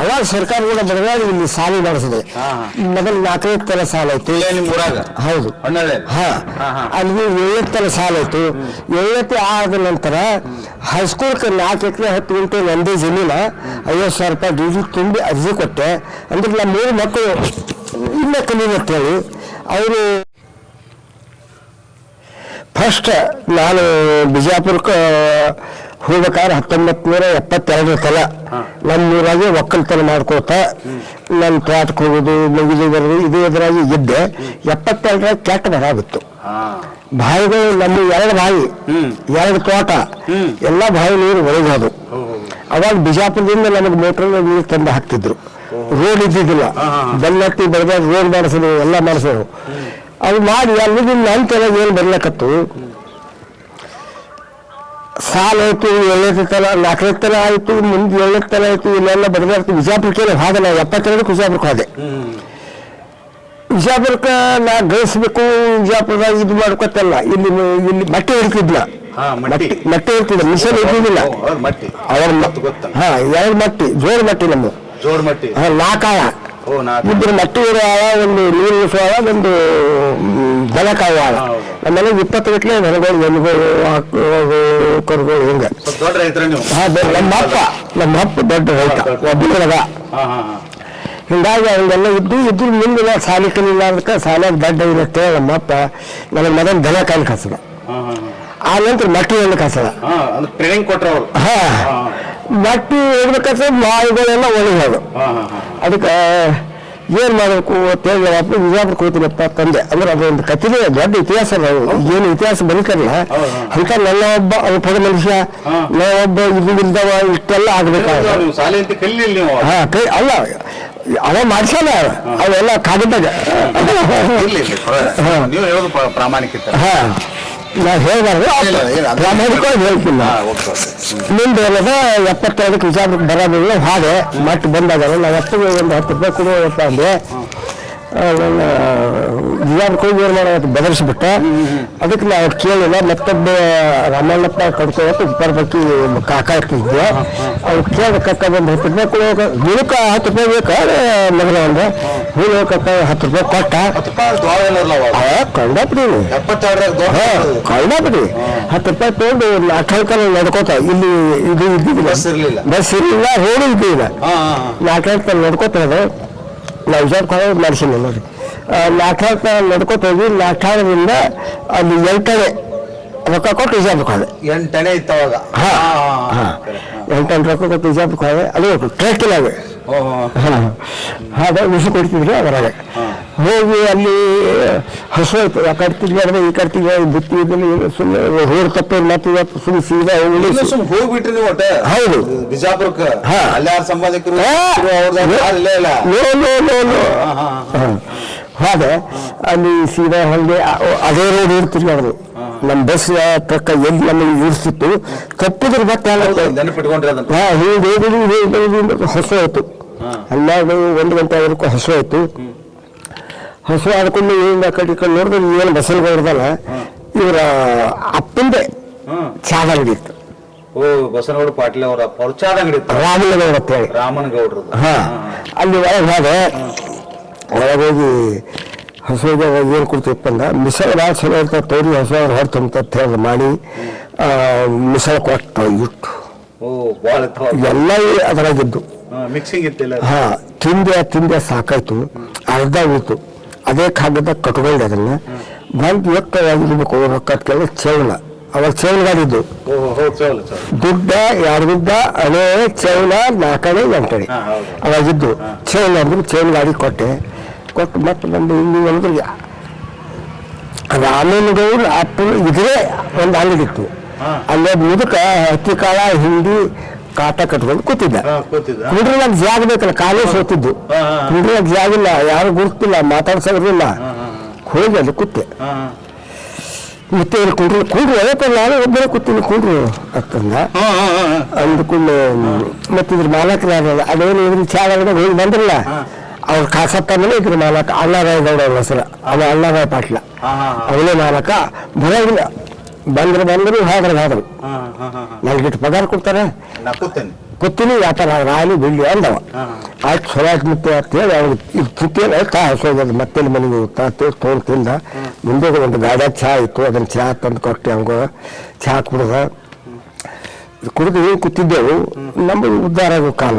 Speaker 2: ಅವಾಗ ಸರ್ಕಾರ ಕೂಡ ಬರುವಾಗ ಇಲ್ಲಿ ಸಾಲಿ ಮಾಡಿಸಿದೆ ಮೊದಲು ನಾಲ್ಕೈದು ತರ ಸಾಲ ಐತಿ ಹೌದು. ಹಾ. ಅಲ್ಲಿ ಏಳತ್ತರ ಸಾಲ ಆಯ್ತು ಏಳತ್ತೆ ಆದ ನಂತರ ಹೈಸ್ಕೂಲ್ಗೆ ನಾಲ್ಕು ಎಕರೆ ಹತ್ತು ಗಂಟೆ ನಂದೇ ಜಮೀನ ಐವತ್ತು ಸಾವಿರ ರೂಪಾಯಿ ಡಿ ತುಂಬಿ ಅರ್ಜಿ ಕೊಟ್ಟೆ. ಅಂದ್ರೆ ನಮ್ಮ ಮೂರು ಮಕ್ಕಳು ಇಲ್ಲೇ ಹೇಳಿ ಅವರು ಫಸ್ಟ್ ನಾನು ಬಿಜಾಪುರಕ್ಕೆ ಹೋಗ್ಬೇಕಾದ್ರೆ ಹತ್ತೊಂಬತ್ತು ನೂರ ಎಪ್ಪತ್ತೆರಡರ ತಲ. ನಮ್ಮೂರಾಗಿ ಒಕ್ಕಲ್ತನ ಮಾಡ್ಕೋತ ನನ್ನ ತೋಟಕ್ಕೆ ಹೋಗೋದು ಮುಗಿದು ಬರೋದು ಇದು ಎದುರಾಗಿ ಇದ್ದೆ. ಎಪ್ಪತ್ತೆರಡರ ಕೆಟ್ಟ ಬರ ಬಿತ್ತು. ಬಾವಿಗಳು ನಮ್ಮ ಎರಡು ಬಾವಿ ಎರಡು ತೋಟ ಎಲ್ಲ ಬಾವಿ ನೀರು ಒಳಗೋದು ಅವಾಗ ಬಿಜಾಪುರದಿಂದ ನಮಗೆ ಮೋಟರ್ ನೀರು ತಂದು ಹಾಕ್ತಿದ್ರು. ರೋಡ್ ಇದ್ದಿದ್ದಿಲ್ಲ. ಬೆಲ್ಲಟ್ಟಿ ಬೆಳೆದ ರೋಡ್ ಮಾಡಿಸಿದ್ರು ಎಲ್ಲ ಮಾಡಿಸಿದ್ರು ಅದು ಮಾಡಿ ಅಲ್ಲಿಂದ ನಂತರ ಏನು ಬರ್ಲಕತ್ತು ಸಾಲ ಆಯಿತು ಏಳನೇ ತನ ನಾಲ್ಕನೇ ತಲ ಆಯ್ತು ಮುಂದೆ ಏಳನೇ ತಲ ಆಯ್ತು ಇಲ್ಲೆಲ್ಲ ಬರ್ಬಾರ್ದು ವಿಜಾಪುರಕ್ಕೆ ಹೋದೆ ನಾವು ಎಪ್ಪತ್ತೆರಡು ವಿಜಾಪುರಕ್ಕೆ ಹೋದೆ ವಿಜಾಪುರಕ್ಕೆ ನಾ ಗಳಿಸ್ಬೇಕು ವಿಜಾಪುರದಾಗ ಇದು ಮಾಡ್ಕೊತಲ್ಲ ಇಲ್ಲಿ ಇಲ್ಲಿ ಮಟ್ಟೆ ಇರ್ತಿದ್ಲ
Speaker 4: ಮಟ್ಟಿ.
Speaker 2: ಇರ್ತಿದ್ದ ಮಿಷನ್ ಇರ್ತಿದ್ದಿಲ್ಲ.
Speaker 4: ಅವ್ರ ಮಟ್ಟಿ
Speaker 2: ಹಾ ಎರಡು ಮಟ್ಟಿ ಜೋರ್ ಮಟ್ಟಿ ನಮ್ದು.
Speaker 4: ಜೋರ್ ಮಟ್ಟಿ.
Speaker 2: ಹಾ ನಾಲ್ಕಾಯ.
Speaker 4: ಓ ನಾ
Speaker 2: ಇಬ್ಬರು ಮಟ್ಟಿ ಇರುವಾಗ ಒಂದು ನೀರು ಇಳಿಸುವಾಗ ಒಂದು ದನಕಾಯುವಾಗ ನಮ್ಮನೆ ಇಪ್ಪತ್ತು ಗಟ್ಟಲೆ ದನಗಳು ಆಕಳುಗಳು ಕರುಗಳು ಹಿಂಗೆ. ನಮ್ಮ ಅಪ್ಪ ನಮ್ಮ ಅಪ್ಪ ದೊಡ್ಡ ರೈತ
Speaker 4: ಒಬ್ಬ
Speaker 2: ಹಿಂಗಾಗಿ ಅವೆಲ್ಲ ಇದ್ದು ಇದ್ದು ಮುಂದಿನ ಸಾಲಿ ಕಲಿಲ್ಲ ಅದಕ್ಕೆ ಸಾಲಾಗ ದೊಡ್ಡ ಇರುತ್ತೆ ನಮ್ಮ ಅಪ್ಪ. ನನ್ನ ಮಗನ ದನ
Speaker 4: ಹಾ ಹಾ.
Speaker 2: ಆ ನಂತರ ಮಟ್ಟಿ
Speaker 4: ಹಾ ಅಂದ್ರೆ ಟ್ರೈನಿಂಗ್ ಕೊಟ್ರೆ ಅವ್ರು.
Speaker 2: ಹಾ. ಮಟ್ಟಿ ಹೊಡ್ಬೇಕಾದ್ರೆ ಮಾವುಗಳೆಲ್ಲ ಒಣಗೋದು
Speaker 4: ಹಾ ಹಾ ಹಾ.
Speaker 2: ಅದಕ್ಕೆ ಏನು ಮಾಡಬೇಕು ಅಂತ ಹೇಳಿ ಅಪ್ಪ ವಿಜಯಪುರಕ್ಕೆ ಹೋಗ್ತೀನಪ್ಪ ತಂದೆ. ಅಂದ್ರೆ ಅದೊಂದು ಕಥೆನೇ ದೊಡ್ಡ ಇತಿಹಾಸ ನಾವು ಏನು ಇತಿಹಾಸ ಬದುಕಲ್ಲ ಅಂತ ನನ್ನ ಒಬ್ಬ ಪದ ಮನುಷ್ಯ ನಾವೊಬ್ಬ ಒಬ್ಬ ಇದು ಇಲ್ದವ ಇಷ್ಟೆಲ್ಲ ಆಗ್ಬೇಕು
Speaker 4: ನೀವು ಶಾಲೆ ಅಂತ ಕಲಿಲಿಲ್ಲ ನೀವು
Speaker 2: ಹಾ ಕೈ ಅಲ್ಲ ಅವ ಮಾಡ್ಸಲ್ಲ ಅವೆಲ್ಲ ಕಾಗದಾಗ
Speaker 4: ಪ್ರಾಮಾಣಿಕ ಪರವಾಗಿಲ್ಲ. ನೀವು
Speaker 2: ಹೇಳ್ಬಾರ್ದು.
Speaker 4: ಇಲ್ಲ, ಇಲ್ಲ, ಅದು-
Speaker 2: ಹೇಳ್ತೀನಿ.
Speaker 4: ಹಾ
Speaker 2: ನಾ.
Speaker 4: ಓಕೆ ಓಕೆ
Speaker 2: ಮುಂದೆ ಏನದ ಎಪ್ಪತ್ತೈದಕ್ಕೆ ವಿಜಯಪುರಕ್ಕೆ ಬರೋದಿಲ್ಲ ಹಾಗೆ. ಮತ್ತೆ ಬಂದಾಗ ನಾವು ಎತ್ತಿಗೆ ಒಂದು ಹತ್ತು ರೂಪಾಯಿ ಕೊಡುವಪ್ಪ ಅಂದೆ ಆ, ನನ್ನ ವಿಜಯಪುರಕ್ಕೆ ಹೋಗಿ ಏನು ಮಾಡೋದು ಬೆದರಿಸ್ಬಿಟ್ಟೆ ಅದಕ್ಕೆ ನಾವು ಕೇಳಿಲ್ಲ ಮತ್ತೊಬ್ಬ ರಾಮಣ್ಣಪ್ಪ ಕಡ್ಕೊಳಕ್ಕೆ ಬಗ್ಗೆ ಕಾಕ ಇರ್ತಿದ್ದೆ ಅವ್ರು ಕೇಳಿದ ಕಕ್ಕ ಬಂದು ಹತ್ತು ರೂಪಾಯಿ ಕೊಡುವಾಗ ದಿನಕ್ಕ ಹತ್ತು ರೂಪಾಯಿ ಬೇಕಾ? ಮಗನ ಒಂದು. ಕಕ್ಕ ಹತ್ತು ರೂಪಾಯಿ ಕೊಟ್ಟ. ಕಂಡಬಿಡಿ ಕಂಡಬಿಡಿ ಹತ್ತು ರೂಪಾಯಿ ತಗೊಂಡು ನಾಲ್ಕೈದು ನಡ್ಕೋತ ಇಲ್ಲಿ ಇದು ಇದ್ದಿದ್ದಿಲ್ಲ.
Speaker 4: ಬಸ್ ಇರ್ಲಿಲ್ಲ.
Speaker 2: ರೋಡು ಇದ್ದಿಲ್ಲ. ನಾಲ್ಕೈದು ನಡ್ಕೋತ ವಿಚಾರ ಕಾಲೇಜ್ ನೋಡಿ. ನಾಲ್ಕೈದು ತನ ನಡ್ಕೋತ ಹೋಗಿ ನಾಲ್ಕೈದರಿಂದ ಅಲ್ಲಿ ಎಂಟನೇ ರೊಕ್ಕ ಕೊಟ್ಟು ವಿಜಯಪುರಕ್ಕೆ ಹೋದೆ
Speaker 4: ಎಂಟನೇ ಇತ್ತು ಅವಾಗ
Speaker 2: ಹಾ
Speaker 4: ಹಾಂ
Speaker 2: ಹಾ
Speaker 4: ಹಾ. ಹಾ.
Speaker 2: ಎಂಟನೇ ರೊಕ್ಕ ಕೊಟ್ಟು ವಿಜಯಪುರಕ್ಕೆ ಹೋದೆ ಅದು
Speaker 4: ಹಾಂ ಹಾಂ.
Speaker 2: ಹಾಗೆ ವಿಷ ಕೊಡ್ತಿದ್ರು ಅದರಾಗೆ ಹೋಗಿ ಅಲ್ಲಿ ಹಸೋಯ್ತು ಆ ಕಡೆ ತಿರ್ಗಾಡ್ದೆ ಈ ಕಡೆ ತಿರ್ಗಾಡಿ ಬುತ್ತಿ ಇದ್ದಲ್ಲಿ ಸುಮ್ಮನೆ ಹೋರ್ ತಪ್ಪೇನು ಮತ್ತೆ ಇವತ್ತು ಸುಮ್ಮನೆ ಸೀದಾ ಹೋಗಿ
Speaker 4: ಇನ್ನು ಸುಮ್ ಹೋಗ್ಬಿಟ್ರಿ ನೀವು ಒಟ್ಟ.
Speaker 2: ಹೌದು.
Speaker 4: ಬಿಜಾಪುರಕ್ಕೆ. ಅಲ್ಲಾರ ಸಂಬಂಧಿಕರು
Speaker 2: ನೋ ನೋ. ಹಾಗೆ ಅಲ್ಲಿ ಸೀದಾ ಹಂಗೆ ಅದೇ ರೋಡ್ ಇರ್ತಿರ್ಲಿ ಅವರು ನಮ್ಮ ಬಸ್ ಪಕ್ಕ ಎಲ್ಲಿ ನಮಗೆ ಇರಿಸಿತ್ತು ತಪ್ಪಿದ್ರೆ ಮತ್ತೆ ಹೀಗೆ ಹೀಗೆ ಹಸು ಆಯ್ತು ಹನ್ನೆರಡು ಒಂದು ಗಂಟೆ ಆಗೋದಕ್ಕೂ ಹಸು ಆಯ್ತು ಹಸು ಆಡ್ಕೊಂಡು ಏನಿಂದ ಕಡೆ ನೋಡಿದ್ರೆ ಏನು ಬಸ್ಸಲ್ಲಿ ಹೊಡೆದಲ್ಲ ಇವರ ಅಪ್ಪಂದೆ ಚಾದ ಅಂಗಡಿ ಇತ್ತು.
Speaker 4: ಓ ಬಸನಗೌಡ ಪಾಟೀಲ್ ಅವರ ಚಾದ ಅಂಗಡಿ ಇತ್ತು.
Speaker 2: ರಾಮನಗೌಡ ಅಂತ ಹೇಳಿ.
Speaker 4: ರಾಮನ್ ಗೌಡ್ರದ್ದು
Speaker 2: ಹಾ ಅಲ್ಲಿ ಒಳಗೆ ಹೋದೆ. ಒಳಗೆ ಹೋಗಿ ಹಸುವಿಗೆ ಏನು ಕೊಡ್ತೀವಿ ಅಂದ ಮಿಸಲ್ ಭಾಳ ಚಲೋ ಇರ್ತಾವೆ ತೋರಿ ಹಸು ಅವ್ರು ಹೊರ ಅಂತ ಹೇಳಿ ಮಾಡಿ ಮಿಸಲ್ ಕೊಟ್ಟು ಇಟ್ಟು
Speaker 4: ಓ
Speaker 2: ಎಲ್ಲ ಅದರಾಗಿದ್ದು.
Speaker 4: ಮಿಕ್ಸಿಂಗ್ ಇತ್ತಿಲ್ಲ
Speaker 2: ಹಾ ತಿಂದೆ ತಿಂದೆ ಸಾಕಾಯ್ತು. ಅರ್ಧ ಉಳಿತು. ಅದೇ ಕಾಗದ ಕಟ್ಕೊಂಡೆ ಅದನ್ನ. ಬಂದು ಎತ್ತವಾಗಿರ್ಬೇಕು ರೊಕ್ಕ ಕೇಳಿ ಚೇವಲ ಅವಾಗ ಚೇವಲ ಗಾಡಿ ಇದ್ದು
Speaker 4: ಓ ಹೌದು ಚಲೋ ಚಲೋ
Speaker 2: ದುಡ್ಡ ಎರಡು ದುಡ್ಡ ಹಳೆ ಚೇವಲ ನಾಲ್ಕಣೆ ಎಂಟಣೆ. ಅವಾಗಿದ್ದು ಚೇವಲ ಅಂದ್ರೆ ಗಾಡಿ ಕೊಟ್ಟೆ. ಕೊಟ್ಟು ಮತ್ತೆ ಬಂದು ಇಲ್ಲಿ ಅಂದ್ರೆ ರಾಮನಗೌಡ ಅಪ್ಪ ಇದ್ರೆ ಒಂದು ಅಂಗಡಿ ಇತ್ತು. ಅಲ್ಲೇ ಮುದುಕ ಹತ್ತಿ ಕಾಳ ಹಿಂಡಿ ಕಾಟ ಕಟ್ಕೊಂಡು ಕೂತಿದ್ದ. ಕುಂಡ್ರಿನಾಗ ಜಾಗ ಬೇಕಲ್ಲ ಕಾಲೇ ಸೋತಿದ್ದು.
Speaker 4: ಹಾ.
Speaker 2: ಜಾಗ ಇಲ್ಲ ಯಾರು ಗುರುತಿಲ್ಲ ಮಾತಾಡ್ಸೋದ್ರಿಲ್ಲ ಹೋಗಿ ಅದು ಕೂತೆ. ಮತ್ತೆ ಇಲ್ಲಿ ಕುಂಡ್ರಿ ಕುಂಡ್ರಿ ಅದಕ್ಕೆ ನಾನು ಒಬ್ಬರೇ ಕೂತೀನಿ ಕುಂಡ್ರು ಅಂತಂದ. ಅಂದ್ಕೊಂಡು ಮತ್ತೆ ಇದ್ರ ಮಾಲಕರ ಯಾರಲ್ಲ ಅದೇನು ಇದ್ರ ಚಾದ ಹೋಗಿ ಬಂದ್ರಲ್ಲ ಅವ್ರ ಕಾಸಪ್ಪ ಮೇಲೆ ಇದ್ರ ಮಾಲಕ ಅಣ್ಣರಾಯ ಗೌಡ ಅವ್ರ ಹೆಸರು. ಅವ ಅಣ್ಣರಾಯ ಪಾಟ್ಲ. ಅವನೇ ಮಾಲಕ. ಬರೋದಿಲ್ಲ. ಬಂದ್ರೆ ಬಂದ್ರು ಹೋದ್ರೆ ಹೋದ್ರು ನನಗಿಟ್ಟು ಪಗಾರ ಕೊಡ್ತಾರೆ?
Speaker 4: ಕೂತೇನೆ
Speaker 2: ವ್ಯಾಪಾರ ರಾಲಿ ಬಿಡ್ಲಿ ಅಂದವ. ಆಯ್ತು ಚಲೋ ಆಯ್ತು ಮತ್ತೆ ಅಂತೇಳಿ ಅವ್ರು ಇದು ತಿಂತೇನೆ ತಾ ಹಸೋಗ್ಯದ ಮತ್ತೆ ಮನೆಗೆ ತೊಗೊಂಡು ತಿಂದ ಮುಂದೆ ಒಂದು ಗಾಡ್ಯಾಗ ಚಹಾ ಇತ್ತು ಅದನ್ನ ಚಹಾ ತಂದು ಕೊಟ್ಟೆ ಅವಂಗ ಚಹಾ ಕುಡ್ದ. ಕುಡಿದು ಏನು ಕೂತಿದ್ದೆವು? ನಮ್ಮ ಉದ್ಧಾರ ಆಗೋ ಕಾಲ.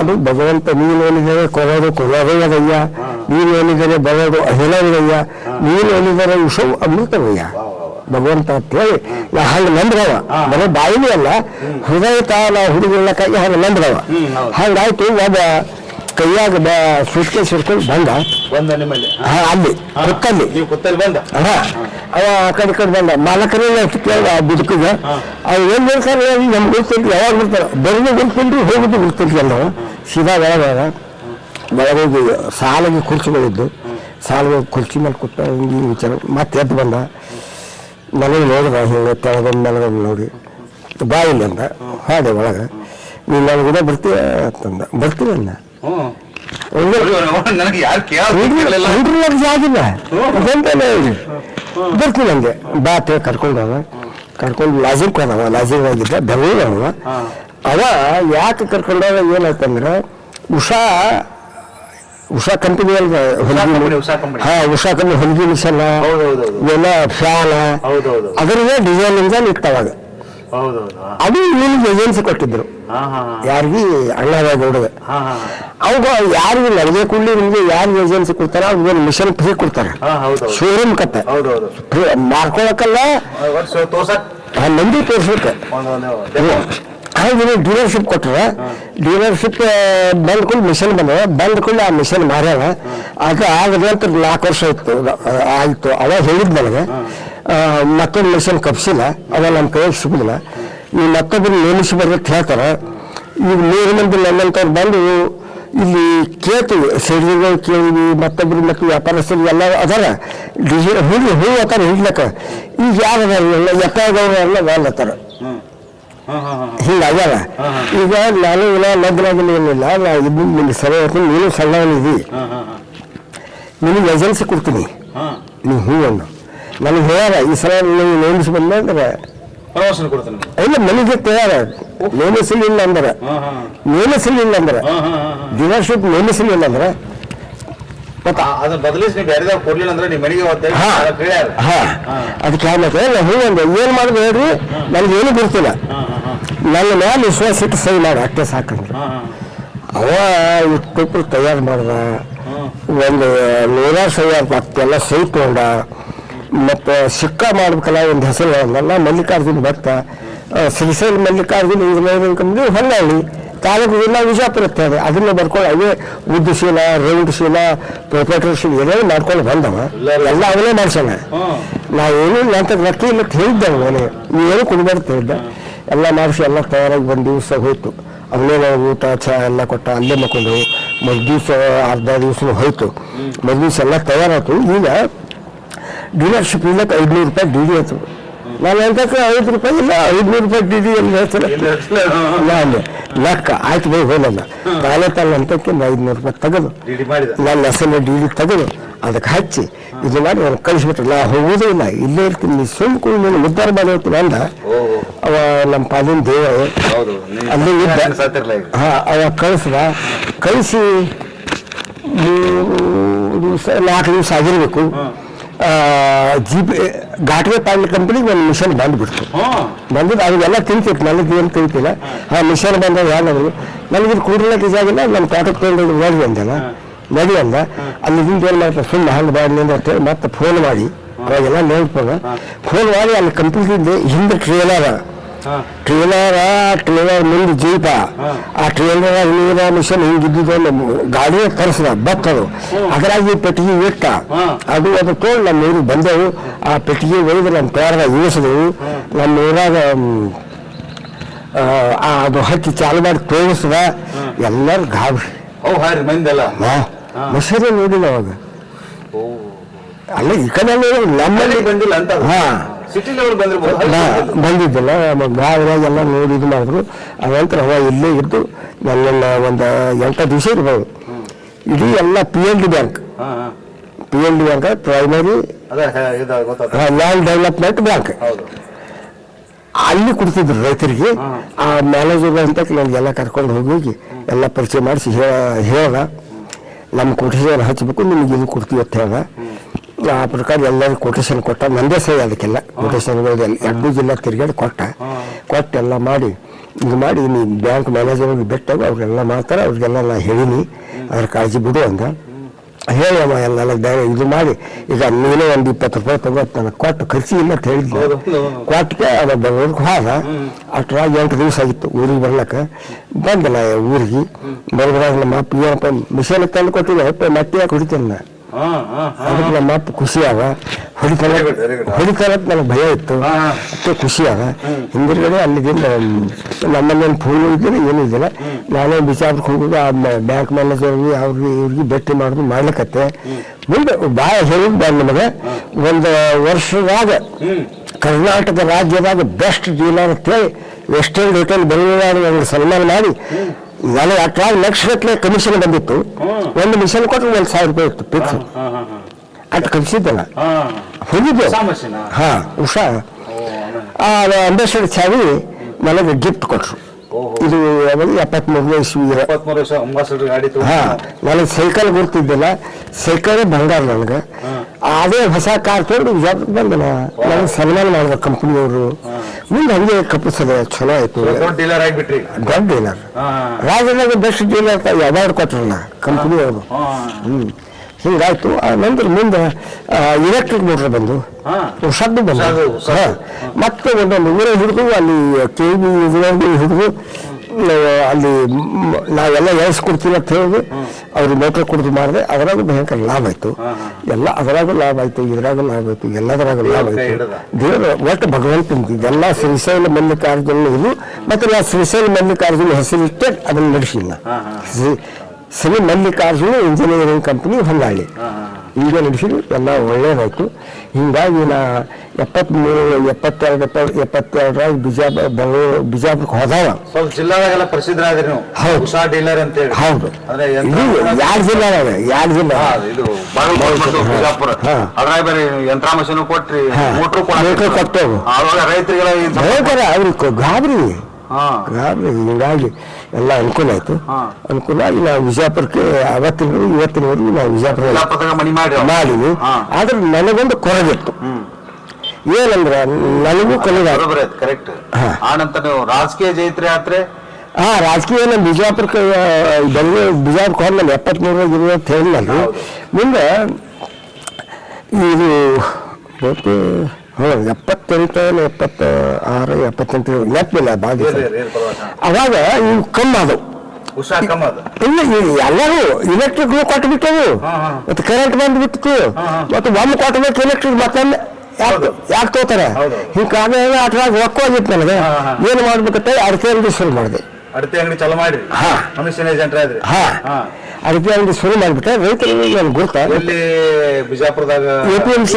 Speaker 2: ಅದು ಭಗವಂತ ನೀನು ಏನಿದ್ದಾರೆ ಕೊರೋದು ಕೊರೋದೇ ಅದಯ್ಯ ನೀನು ಏನಿದ್ದಾರೆ ಬರೋದು ಅಹಿಲವಯ್ಯ ನೀನು ಏನಿದ್ದಾರೆ ವಿಷವು ಅಮೃತವಯ್ಯ ಭಗವಂತ ಅಂತೇಳಿ ಹಂಗ ನಂಬ್ರವ ಬರೀ ಬಾಯಿಲಿ ಅಲ್ಲ ಹೃದಯ ತಾನ ಹುಡುಗಿನ ಕೈ ಹಂಗೆ ನಂಬ್ರವ ಹಂಗಾಯ್ತು ಒಬ್ಬ ಕೈಯಾಗ ಸುಟ್ಕೆ ಸುಟ್ಕೊಂಡು ಬಂದ. ಅಲ್ಲಿ ಕುತ್ತಲ್ಲಿ. ಅವ ಆ ಕಡೆ ಕಡೆ ಬಂದ. ಮಾಲಕರೇ ಕೇಳಿದ ಆ ಬದುಕಿಗೆ. ಅವ್ರು ಏನ್ ಬೇಕಾದ್ರೆ ನಮ್ಗೆ ಗೊತ್ತಿಲ್ಲ ಯಾವಾಗ ಬರ್ತಾರ ಬರೋದು ಗೊತ್ತಿಲ್ರಿ ಹೋಗೋದು ಗೊತ್ತಿಲ್ಲ ನಾವು ಸೀದಾ ಒಳಗಾಗ ಒಳಗೋಗಿ ಸಾಲಿಗೆ ಕುರ್ಚಿಗಳಿದ್ದು. ಸಾಲಿಗೆ ಕುರ್ಚಿ ಮೇಲೆ ಕೂತ ವಿಚಾರ ಮತ್ತೆ ಎದ್ದು ಬಂದ. ನನಗೆ ನೋಡಿದ ಹಿಂಗೆ ತೆಳಗೊಂದು ನೆಲಗೊಂದು ನೋಡಿ. ಬಾಯಿಲ್ಲ ಅಂದ ಹಾಗೆ ಒಳಗೆ. ನೀನು ನಾನು ಕೂಡ ಬರ್ತೀಯ ಅಂತಂದ.
Speaker 4: ನನಗೆ
Speaker 2: ಹುಡುಗರಿಗೆ ಜಾಗಿಲ್ಲ ಬರ್ತೀನಿ ಹಂಗೆ ಬಾತೆ ಕರ್ಕೊಂಡು ಅವ ಕರ್ಕೊಂಡು ಲಾಜಿಂಗ್ ಹೋದವ ಲಾಜಿಂಗ್ ಹೋಗಿದ್ದ ಬೆಂಗಳೂರು ಅವ ಅವ ಯಾಕೆ ಕರ್ಕೊಂಡಾಗ ಏನಾಯ್ತಂದ್ರೆ ಉಷಾ ಉಷಾ ಕಂಪನಿ ಅಲ್ವಾ. ಹಾ ಉಷಾ ಕಂಪನಿ ಹೊಲಿಗೆ ಮಿಷನ್ ಇವೆಲ್ಲ ಫ್ಯಾನ್ ಅದರದೇ ಡಿಸೈನ್ ಇಂದ
Speaker 1: ಇತ್ತವಾಗ
Speaker 2: ಅದು ನಿಮ್ಗೆ ಏಜೆನ್ಸಿ ಕೊಟ್ಟಿದ್ರು.
Speaker 1: ಹಾ ಹಾ
Speaker 2: ಯಾರಿಗೆ ಅಣ್ಣಗೌಡಗೆ
Speaker 1: ಹಾ ಹಾ.
Speaker 2: ಅವಾಗ ಯಾರಿಗೆ ನನಗೆ ಕೂಡಲಿ ನಿಮಗೆ ಯಾರು ಏಜೆನ್ಸಿ ಕೊಡ್ತಾರ ಅವ್ರಿಗೆ ಮಿಷನ್ ಫ್ರೀ ಕೊಡ್ತಾರೆ. ಶೋರೂಮ್ ಕತ್ತೆ
Speaker 1: ಮಾಡ್ಕೊಳಕಲ್ಲ
Speaker 2: ನಂದಿ ಮಾರ್ಕೊಳಕ್ಕಲ್ಲ ಹಾಗೆ ಡೀಲರ್ಶಿಪ್ ಕೊಟ್ಟರೆ ಡೀಲರ್ಶಿಪ್ ಬಂದ ಕೂಡ ಮಿಷನ್ ಬಂದ ಬಂದ ಕೂಡ ಆ ಮಿಷನ್ ಮಾರ್ಯಾವ ಅದು ಆಗದೆ ಅಂತ ನಾಲ್ಕು ವರ್ಷ ಆಯ್ತು ಆಯಿತು ಅವಾಗ ಹೇಳಿದ್ ನನಗೆ ಮತ್ತೊಂದು ಮಿಷನ್ ಕಪ್ಸಿಲ್ಲ ಅವ ನಮ್ಮ ಕೈಯಲ್ಲಿ ಸಿಗುದಿಲ್ಲ ನೀವು ಮತ್ತೊಬ್ಬರು ನೇಮಿಸಿ ಬರ್ಬೇಕು ಹೇಳ್ತಾರೆ ಈಗ ಮೂರು ಮಂದಿ ನನ್ನಂತವ್ರು ಬಂದು ಇಲ್ಲಿ ಕೇಳ್ತೀವಿ ಸಿಡಿಗಳು ಕೇಳಿವಿ ಮತ್ತೊಬ್ರು ಮತ್ತು ವ್ಯಾಪಾರಸ್ಥರು ಎಲ್ಲ ಅದಾರ ಡಿಜಿ ಹೂ ಹೂ ಅತ್ತಾರ ಹಿಡ್ಲಕ್ಕ ಈಗ ಯಾರು ಅದಾರ ಎತ್ತಾಗವ್ರು ಎಲ್ಲ ವಾಲ್ತಾರ ಹಿಂಗಾಗ್ಯಾರ? ಈಗ ನಾನು ಇಲ್ಲ ಲಗ್ನಾಗಿಲ್ಲ ಏನಿಲ್ಲ ನಾ ಇದು ನಿಮ್ಗೆ ಸರಿ ಹೇಳ್ತೀನಿ ನೀನು ಸಣ್ಣವನಿದ್ದಿ ನಿನಗೆ ಏಜೆನ್ಸಿ ಕೊಡ್ತೀನಿ. ನೀವು ಹೂವನ್ನು ನನಗೆ ಹೇಳ್ಯಾರ ಈ ಸಲ ನೀವು ನೇಮಿಸಿ ಬಂದ ಅಂದ್ರೆ? ಇಲ್ಲ ಮನೆಗೆ ತಯಾರ. ನೇಮಿಸಲಿಲ್ಲ ಅಂದ್ರೆ. ನೇಮಿಸಲಿಲ್ಲ ಅಂದ್ರೆ. ಡೀಲರ್ಶಿಪ್ ನೇಮಿಸಲಿಲ್ಲ ಅಂದ್ರೆ. ಅದಕ್ಕೆ ಏನ್ ಮಾಡಿದ್ರೆ ಹೇಳ್ರಿ? ನನಗೆ ಏನು ಗೊತ್ತಿಲ್ಲ. ನನ್ನ ಮೇಲೆ ವಿಶ್ವಾಸ ಇಟ್ಟು ಸೈ ಮಾಡಿ ಅಷ್ಟೇ ಸಾಕಂದ್ರೆ ಅವ ಇಟ್ಟು ತಯಾರು ಮಾಡ್ದ. ಒಂದು ನೂರಾರು ಸಹಿ ಎಲ್ಲ ಸಹಿ ತೊಗೊಂಡ. ಮತ್ತು ಸಿಕ್ಕ ಮಾಡ್ಬೇಕಲ್ಲ ಒಂದು ಹೆಸರು ಹೇಳಲ್ಲ ಮಲ್ಲಿಕಾರ್ಜುನ್ ಭಕ್ತ ಶ್ರೀಶೈಲ ಮಲ್ಲಿಕಾರ್ಜುನ ಇಂಜಿನಿಯರಿಂಗ್ ಕಂಪ್ನಿ ಹೊನ್ನಾಳಿ. ತಾಲೂಕು ಜಿಲ್ಲಾ ವಿಜಯಪುರ ಇರ್ತದೆ ಅದನ್ನ ಬರ್ಕೊಂಡು ಅವೇ ಉದ್ದು ಶೀಲ ರೌಂಡ್ ಶೀಲ ಪ್ರೊಪೇಟರ್ ಶೀಲ ಏನೇನು ಮಾಡ್ಕೊಂಡು ಬಂದವ. ಎಲ್ಲ ಅವನೇ ಮಾಡ್ಸೋಣ ನಾ ಏನು ಅಂತ ರೊಕ್ಕ ಇಲ್ಲ ಅಂತ ಹೇಳಿದ್ದೆ ಅವನೇ. ನೀವೇನು ಕುಡಿಬಾರ್ದು ಹೇಳಿದ್ದೆ. ಎಲ್ಲ ಮಾಡಿಸಿ ಎಲ್ಲ ತಯಾರಾಗಿ ಒಂದು ದಿವಸ ಹೋಯ್ತು. ಅವನೇ ನಾವು ಊಟ ಚಹಾ ಎಲ್ಲ ಕೊಟ್ಟ ಅಲ್ಲೇ ಮಕ್ಕೊಂಡ್ರು. ಮರು ದಿವಸ, ಅರ್ಧ ದಿವಸ ಹೋಯ್ತು. ಮರು ದಿವಸ ಎಲ್ಲ ತಯಾರಾಯ್ತು. ಈಗ ಡೀಲರ್ಶಿಪ್ ಇಲ್ಲಕ್ಕೆ ಐದುನೂರು ರೂಪಾಯಿ ಡಿ ಡಿ ಆಯ್ತು ನಾನು ಎಂತ ಐದು ರೂಪಾಯಿ ಇಲ್ಲ ಐದುನೂರು ರೂಪಾಯಿ ಡಿಡಿ ಎಲ್ಲಿ ಹೇಳ್ತಾರೆ. ನಾನು ಲೆಕ್ಕ ಆಯ್ತು ಬೈ ಹೋಗಲ್ಲ. ತಾನೇ ತಾನು ಅಂತಕ್ಕೆ ಐದುನೂರು ರೂಪಾಯಿ ತೆಗೆದು ನನ್ನ ಹೆಸರಿನ ಡಿಡಿ ತೆಗೆದು ಅದಕ್ಕೆ ಹಚ್ಚಿ ಇದು ಮಾಡಿ ನಾನು ಕಳಿಸ್ಬಿಟ್ರೆ. ನಾ ಹೋಗೋದೇ ಇಲ್ಲ ಇಲ್ಲೇ ಇರ್ತೀನಿ. ನೀ ಸುಮ್ಕು ನೀನು ಉದ್ಧಾರ ಮಾಡಿ ಹೋಗ್ತೀನಿ ಅಂದ. ಅವ ನಮ್ಮ ಪಾಲಿನ ದೇವ ಅಲ್ಲಿ ಇದ್ದ ಹಾ ಅವ ಕಳಿಸ್ದ. ಕಳಿಸಿ ನಾಲ್ಕು ದಿವಸ ಆಗಿರ್ಬೇಕು. ಜಿ ಪಿ ಘಾಟ್ಗೆ ಪಾಲ್ ಕಂಪ್ನಿಗೆ ಒಂದು ಮಿಷನ್ ಬಂದ್ಬಿಡ್ತು. ಬಂದಿದ್ದು ಅದೆಲ್ಲ ತಿಂತಿತ್ತು ನನಗೆ ಏನು ತಿಂತಿಲ್ಲ ಆ ಮಿಷನ್ ಬಂದಾಗ ಯಾರು ನನಗೆ ಇದು ಕೂಡಲಕ್ಕೆ ಜಾಗಿಲ್ಲ ನಮ್ಮ ತೋಟಕ್ಕೆ ತೊಗೊಂಡು ನೋಡಿ ಅಂದಲ್ಲ ನಡಿ ಅಂದ. ಅಲ್ಲಿ ಹಿಂದೆ ಏನು ಮಾಡ್ತಾರೆ ಸುಮ್ಮನೆ ಹಂಗೆ ಬಾಡಿ ಅಂತ ಹೇಳಿ ಮತ್ತೆ ಫೋನ್ ಮಾಡಿ. ಅವಾಗೆಲ್ಲ ನೋಡ್ಕೊಂಡು ಫೋನ್ ಮಾಡಿ ಅಲ್ಲಿ ಕಂಪ್ನಿದಿಂದ ಹಿಂದೆ ಟ್ರೇಲರ ಟ್ರೇಲರ ಟ್ರೇಲರ್ ಮುಂದೆ ಜೀಪ. ಆ ಟ್ರೇಲರ್ ನೀರ ಮಿಷನ್ ಹಿಂಗಿದ್ದಿದ್ದು ಗಾಡಿ ತರಿಸಿದ ಬತ್ತದು ಅದರಾಗಿ ಪೆಟ್ಟಿಗೆ ಇಟ್ಟ. ಅದು ಅದು ತೋಳು ನಮ್ಮ ಊರಿಗೆ ಬಂದೆವು. ಆ ಪೆಟ್ಟಿಗೆ ಒಯ್ದು ನಮ್ಮ ಪೇರದ ಇಳಿಸಿದೆವು. ನಮ್ಮ ಊರಾಗ ಅದು ಹತ್ತಿ ಚಾಲು ಮಾಡಿ ತೋರಿಸಿದ. ಎಲ್ಲರೂ ಗಾಬರಿ ಮಸರಿ ನೋಡಿಲ್ಲ ಅವಾಗ. ಅಲ್ಲ ಈ ಕಡೆ ನಮ್ಮಲ್ಲಿ
Speaker 1: ಬಂದಿಲ್ಲ ಅಂತ.
Speaker 2: ಹಾ. ಬಂದಿದ್ದಿಲ್ಲ ಎಲ್ಲ ನೋಡಿ ಇದು ಮಾಡಿದ್ರು. ಅನಂತರ ಅವ ಇಲ್ಲೇ ಇದ್ದು ನನ್ನ ಒಂದು ಎಂಟು ದಿವಸ ಇರ್ಬೋದು. ಇಡೀ ಎಲ್ಲ P L D bank P L D bank primary land development bank ಅಲ್ಲಿ ಕೊಡ್ತಿದ್ರು ರೈತರಿಗೆ. ಆ ಮ್ಯಾನೇಜರ್ ಅಂತ ನನಗೆಲ್ಲ ಕರ್ಕೊಂಡು ಹೋಗಿ ಹೋಗಿ ಎಲ್ಲ ಪರಿಚಯ ಮಾಡಿಸಿ ಹೇಳ ಹೇಳ ನಮ್ಮ ಕೊಟೇಶನ್ ಹಚ್ಚಬೇಕು ನಿಮ್ಗೆ ಇದು ಕೊಡ್ತೀವಿ ಅಂತ ಹೇಳ್ದ ಆ ಪ್ರಕಾರ ಎಲ್ಲರಿಗೂ ಕೊಟೇಶನ್ ಕೊಟ್ಟ ನಂದೇ ಸಹಿ ಅದಕ್ಕೆಲ್ಲ ಕೊಟೇಶನ್ಗಳು ಎರಡು ಜಿಲ್ಲಾ ತಿರುಗಾಡಿ ಕೊಟ್ಟ. ಕೊಟ್ಟು ಎಲ್ಲ ಮಾಡಿ ಇದು ಮಾಡಿ ನೀ ಬ್ಯಾಂಕ್ ಮ್ಯಾನೇಜರ್ಗೆ ಬಿಟ್ಟಾಗ ಅವ್ರಿಗೆಲ್ಲ ಮಾಡ್ತಾರೆ ಅವ್ರಿಗೆಲ್ಲ ನಾ ಹೇಳೀನಿ. ಅದ್ರ ಕಾಳಜಿ ಬಿಡು ಅಂದ. ಹೇಳಿ ಅಮ್ಮ ಎಲ್ಲ ಧೈರ್ಯ ಇದು ಮಾಡಿ ಈಗ ನೀನೇ ಒಂದು ಇಪ್ಪತ್ತು ರೂಪಾಯಿ ತಗೋತಾನೆ ನನಗೆ ಕೊಟ್ಟು ಖರ್ಚು ಇಲ್ಲ ಅಂತ ಹೇಳಿದ್ಲು ಕೊಟ್ಟಿಗೆ ಅವ ಬೆಂಗಳೂರಿಗೆ ಹೋದ. ಅಷ್ಟರಾಗ ಎಂಟು ದಿವಸ ಆಗಿತ್ತು ಊರಿಗೆ ಬರ್ಲಕ್ಕೆ. ಬಂದಲ್ಲ ಊರಿಗೆ. ಬರೋದ್ರಾಗ ನಮ್ಮ ಅಪ್ಪ ಏನಪ್ಪ ಮಿಷನ್ ತಂದು ಕೊಟ್ಟಿದ್ದೆ ಮತ್ತೆ ಮಟ್ಟಿ ಹಾಕಿ
Speaker 1: ನಾನು
Speaker 2: ಅದಕ್ಕೆ ನಮ್ಮ ಅಪ್ಪ
Speaker 1: ಖುಷಿಯಾಗ
Speaker 2: ಹೊಡಿತಾರ ಹೊಡಿತಾರ ನನಗೆ ಭಯ ಇತ್ತು. ಅಷ್ಟೇ ಖುಷಿಯಾಗ ಹಿಂದಿರುಗಡೆ ಹಿಂದಿರುಗಡೆ ನಮ್ಮಲ್ಲಿ ನಮ್ಮನ್ನೇನು ಫೋನ್ ಇದ್ದಿಲ್ಲ ಏನೂ ಇದ್ದಿಲ್ಲ. ನಾನೇ ಹೋಗೋದು ಆ ಬ್ಯಾಂಕ್ ಮ್ಯಾನೇಜರ್ಗೆ ಅವ್ರಿಗೆ ಇವ್ರಿಗೆ ಭೇಟಿ ಮಾಡೋದು ಮಾಡ್ಲಿಕ್ಕತ್ತೆ ಮುಂದೆ ಭಾಳ ಹೇಳಿದ್ ಬ್ಯಾಡ ನಮಗೆ ಒಂದು ವರ್ಷದಾಗ ಕರ್ನಾಟಕ ರಾಜ್ಯದಾಗ ಬೆಸ್ಟ್ ಡೀಲರ್ ಅಂತೇಳಿ ವೆಸ್ಟರ್ನ್ ಹೋಟೆಲ್ ಬೆಂಗಳೂರು ಸನ್ಮಾನ ಮಾಡಿ ನನಗೆ ಅಟ್ರಾಗ ಲಕ್ಷ ಗಟ್ಟಲೆ ಕಮಿಷನ್ ಬಂದಿತ್ತು. ಒಂದು ಮಿಷನ್ ಕೊಟ್ಟರೆ ಒಂದು ಸಾವಿರ ರೂಪಾಯಿ ಇತ್ತು ಫಿಕ್ಸ್
Speaker 1: ಅಟ್ ಹಾ
Speaker 2: ಹೋಗಿದ್ದೆ. ಹಾ ಉಷಾ. ಅಂಬೇಶ್ವರ ಚಾವಿ ನನಗೆ ಗಿಫ್ಟ್ ಕೊಟ್ರು. ಇದು ಯಾವಾಗ? ಎಪ್ಪತ್ಮೂರನೇ ಇಸ್ವಿ ಹಾ ನನಗೆ ಸೈಕಲ್ ಗೊತ್ತಿದ್ದಿಲ್ಲ ಸೈಕಲ್ ಬಂಗಾರ ನನಗೆ. ಅದೇ ಹೊಸ ಕಾರ್ ತಗೊಂಡು ಬಂದೆ ನಾ ನನಗೆ ಸನ್ಮಾನ ಮಾಡಿದ ಕಂಪ್ನಿಯವರು ಮುಂದೆ ಹಂಗೆ ಕಪ್ಪಿಸದೆ ಚಲೋ ಆಯ್ತು.
Speaker 4: ದೊಡ್ಡ ಡೀಲರ್ ಆಗಿಬಿಟ್ರಿ.
Speaker 2: ದೊಡ್ಡ ಡೀಲರ್ ರಾಜನಾಗ ಬೆಸ್ಟ್ ಡೀಲರ್ ಅವಾರ್ಡ್ ಕೊಟ್ರಲ್ಲ ಕಂಪನಿ
Speaker 4: ಅವರು
Speaker 2: ಹ್ಮ್. ಹಿಂಗಾಯ್ತು. ಆ ನಂತರ ಮುಂದೆ ಎಲೆಕ್ಟ್ರಿಕ್ ಮೋಟರ್ ಬಂದು. ಸದ್ದು ಬಂದು. ಮತ್ತೆ ಒಂದೊಂದು ಊರ ಹಿಡಿದು ಅಲ್ಲಿ ಕೆ ಬಿ ಹಿಡಿದು ಅಲ್ಲಿ ನಾವೆಲ್ಲ ಎಳ್ಸ್ಕೊಡ್ತೀವಿ ಅಂತ ಹೇಳಿದ್ರು ಅವ್ರಿಗೆ ಮೋಟ್ರ್ ಕುಡಿದು ಮಾಡಿದೆ ಅದರಾಗೂ ಭಯಂಕರ ಲಾಭ ಆಯ್ತು. ಎಲ್ಲ ಅದರಾಗೂ ಲಾಭ ಆಯ್ತು ಇದ್ರಾಗೂ ಲಾಭ ಆಯ್ತು ಎಲ್ಲದರಾಗೂ ಲಾಭ ಆಯಿತು. ದೇವರು ಒಟ್ಟು ಭಗವಂತನ ಎಲ್ಲ ಶ್ರೀಶೈಲ ಮಲ್ಲಿಕಾರ್ಜುನ ಇದು ಮತ್ತೆ ನಾ ಶ್ರೀಶೈಲ ಮಲ್ಲಿಕಾರ್ಜುನ ಹೆಸರಿಟ್ಟೆ ಅದನ್ನು ನಡೆಸಿಲ್ಲ. Shri Shri Mallikarjuna engineering company Honnali. ಈಗ ನಡೆಸಿದ್ರು ಎಲ್ಲ ಒಳ್ಳೇದಾಯ್ತು. ಹೀಗಾಗಿ ನಾ ಎಪ್ಪತ್ಮೂರು ಎಪ್ಪತ್ತೆರಡು ಎಪ್ಪ- ಎಪ್ಪತ್ತೆರಡರಾಗ ಬಿಜಾಪುರ ಬೆಂಗಳೂರು ಬಿಜಾಪುರಕ್ಕೆ ಹೋದಾಗ
Speaker 4: ಸ್ವಲ್ಪ ಜಿಲ್ಲಾದಾಗೆಲ್ಲ ಪ್ರಸಿದ್ಧರಾದ್ರಿ ನೀವು.
Speaker 2: ಹೌದು.
Speaker 4: ಉಷಾ ಡೀಲರ್ ಅಂತ ಹೇಳಿ
Speaker 2: ಹೌದು.
Speaker 4: ಅಂದ್ರೆ
Speaker 2: ಇದು ಯಾರು ಜಿಲ್ಲಾದಾಗ ಯಾರು ಜಿಲ್ಲಾ?
Speaker 4: ಇದು ಬಿಜಾಪುರ. ಅದ್ರಾಗ ಬೇರೆ ಯಂತ್ರ ಮಷೀನ್ ಕೊಟ್ರಿ. Motor
Speaker 2: motor ಕೊಟ್ಟೆವು.
Speaker 4: ರೈತರಿಗೆಲ್ಲ
Speaker 2: ಭಯಂಕರ ಅವ್ರಿಗೆ ಗಾಬರಿ.
Speaker 4: ಹಾ.
Speaker 2: ಗಾಬರಿ ಹಿಂಗಾಗಿ ಎಲ್ಲ ಅನುಕೂಲ ಆಯ್ತು.
Speaker 4: ಹಾ.
Speaker 2: ಅನುಕೂಲ ಆಗಿ ನಾವು ವಿಜಯಪುರಕ್ಕೆ ಅವತ್ತಿನ ಇವತ್ತಿನವರೆಗೂ ನಾವು ವಿಜಯಪುರ ಮಾಡಿದ್ವಿ. ಆದ್ರೆ ನನಗೊಂದು ಕೊರಗಿತ್ತು ಏನಂದ್ರೆ ನನಗೂ ಕೊನೆಗೆ
Speaker 4: ಕರೆಕ್ಟ್
Speaker 2: ಹಾ.
Speaker 4: ಆ ನಂತರ ನೀವು ರಾಜಕೀಯ ಜೈತ್ರ ಯಾತ್ರೆ?
Speaker 2: ಹಾ ರಾಜಕೀಯ ನಮ್ಮ ಬಿಜಾಪುರಕ್ಕೆ ಬಿಜಾಪುರ ಬೆಂಗಳೂರು ಬಿಜಾಪುರಕ್ಕೆ ಹೋದ್ಮೇಲೆ ಎಪ್ಪತ್ಮೂರಾಗ ಇರುವ ಅಂತ ಹೇಳಿದ್ನಲ್ಲ. ಮುಂದೆ ಇದು ಹ್ಞೂ ಎಪ್ಪತ್ತೆಂಟು ಎಪ್ಪತ್ತ ಆರು ಎಪ್ಪತ್ತೆಂಟು ನೆನಪಿಲ್ಲ ಭಾಳ. ಅವಾಗ ಇವು ಕಮ್ಮಿ ಆದವು ಇಲ್ಲ ಎಲ್ಲರೂ ಇಲೆಕ್ಟ್ರಿಕ್ ಕೊಟ್ಟು ಬಿಟ್ಟವು. ಮತ್ತೆ ಕರೆಂಟ್ ಬಂದ್ಬಿಟ್ಟು ಮತ್ತೆ ಒಮ್ಮೆ ಕೊಟ್ಟಬೇಕು ಎಲೆಕ್ಟ್ರಿಕ್ ಮತ್ತೊಮ್ಮೆ ಯಾಕೆ ಯಾಕೆ ತೋತಾರೆ?
Speaker 4: ಹೌದು.
Speaker 2: ಹಿಂಗಾಗಿ ಅಟ್ರಾಗ ರೊಕ್ಕ ಹೋಗಿತ್ತು ನನಗೆ. ಏನು ಮಾಡ್ಬೇಕಂತ ಅಡಿಕೆ ಅಂಗಡಿ ಶುರು ಮಾಡಿದೆ.
Speaker 4: ಅಡಿಕೆ ಅಂಗಡಿ ಚಲೋ ಮಾಡಿ
Speaker 2: ಹಾ.
Speaker 4: ಕಮಿಷನ್ ಏಜೆಂಟ್ ಆದ್ರಿ
Speaker 2: ಹಾ. ಅಡಿಕೆ ಅಂಗಡಿ ಶುರು ಮಾಡಿಬಿಟ್ಟೆ ರೈತರಿಗೆ ನಾನು ಗುರ್ತ.
Speaker 4: ಎಲ್ಲಿ ಬಿಜಾಪುರದಾಗ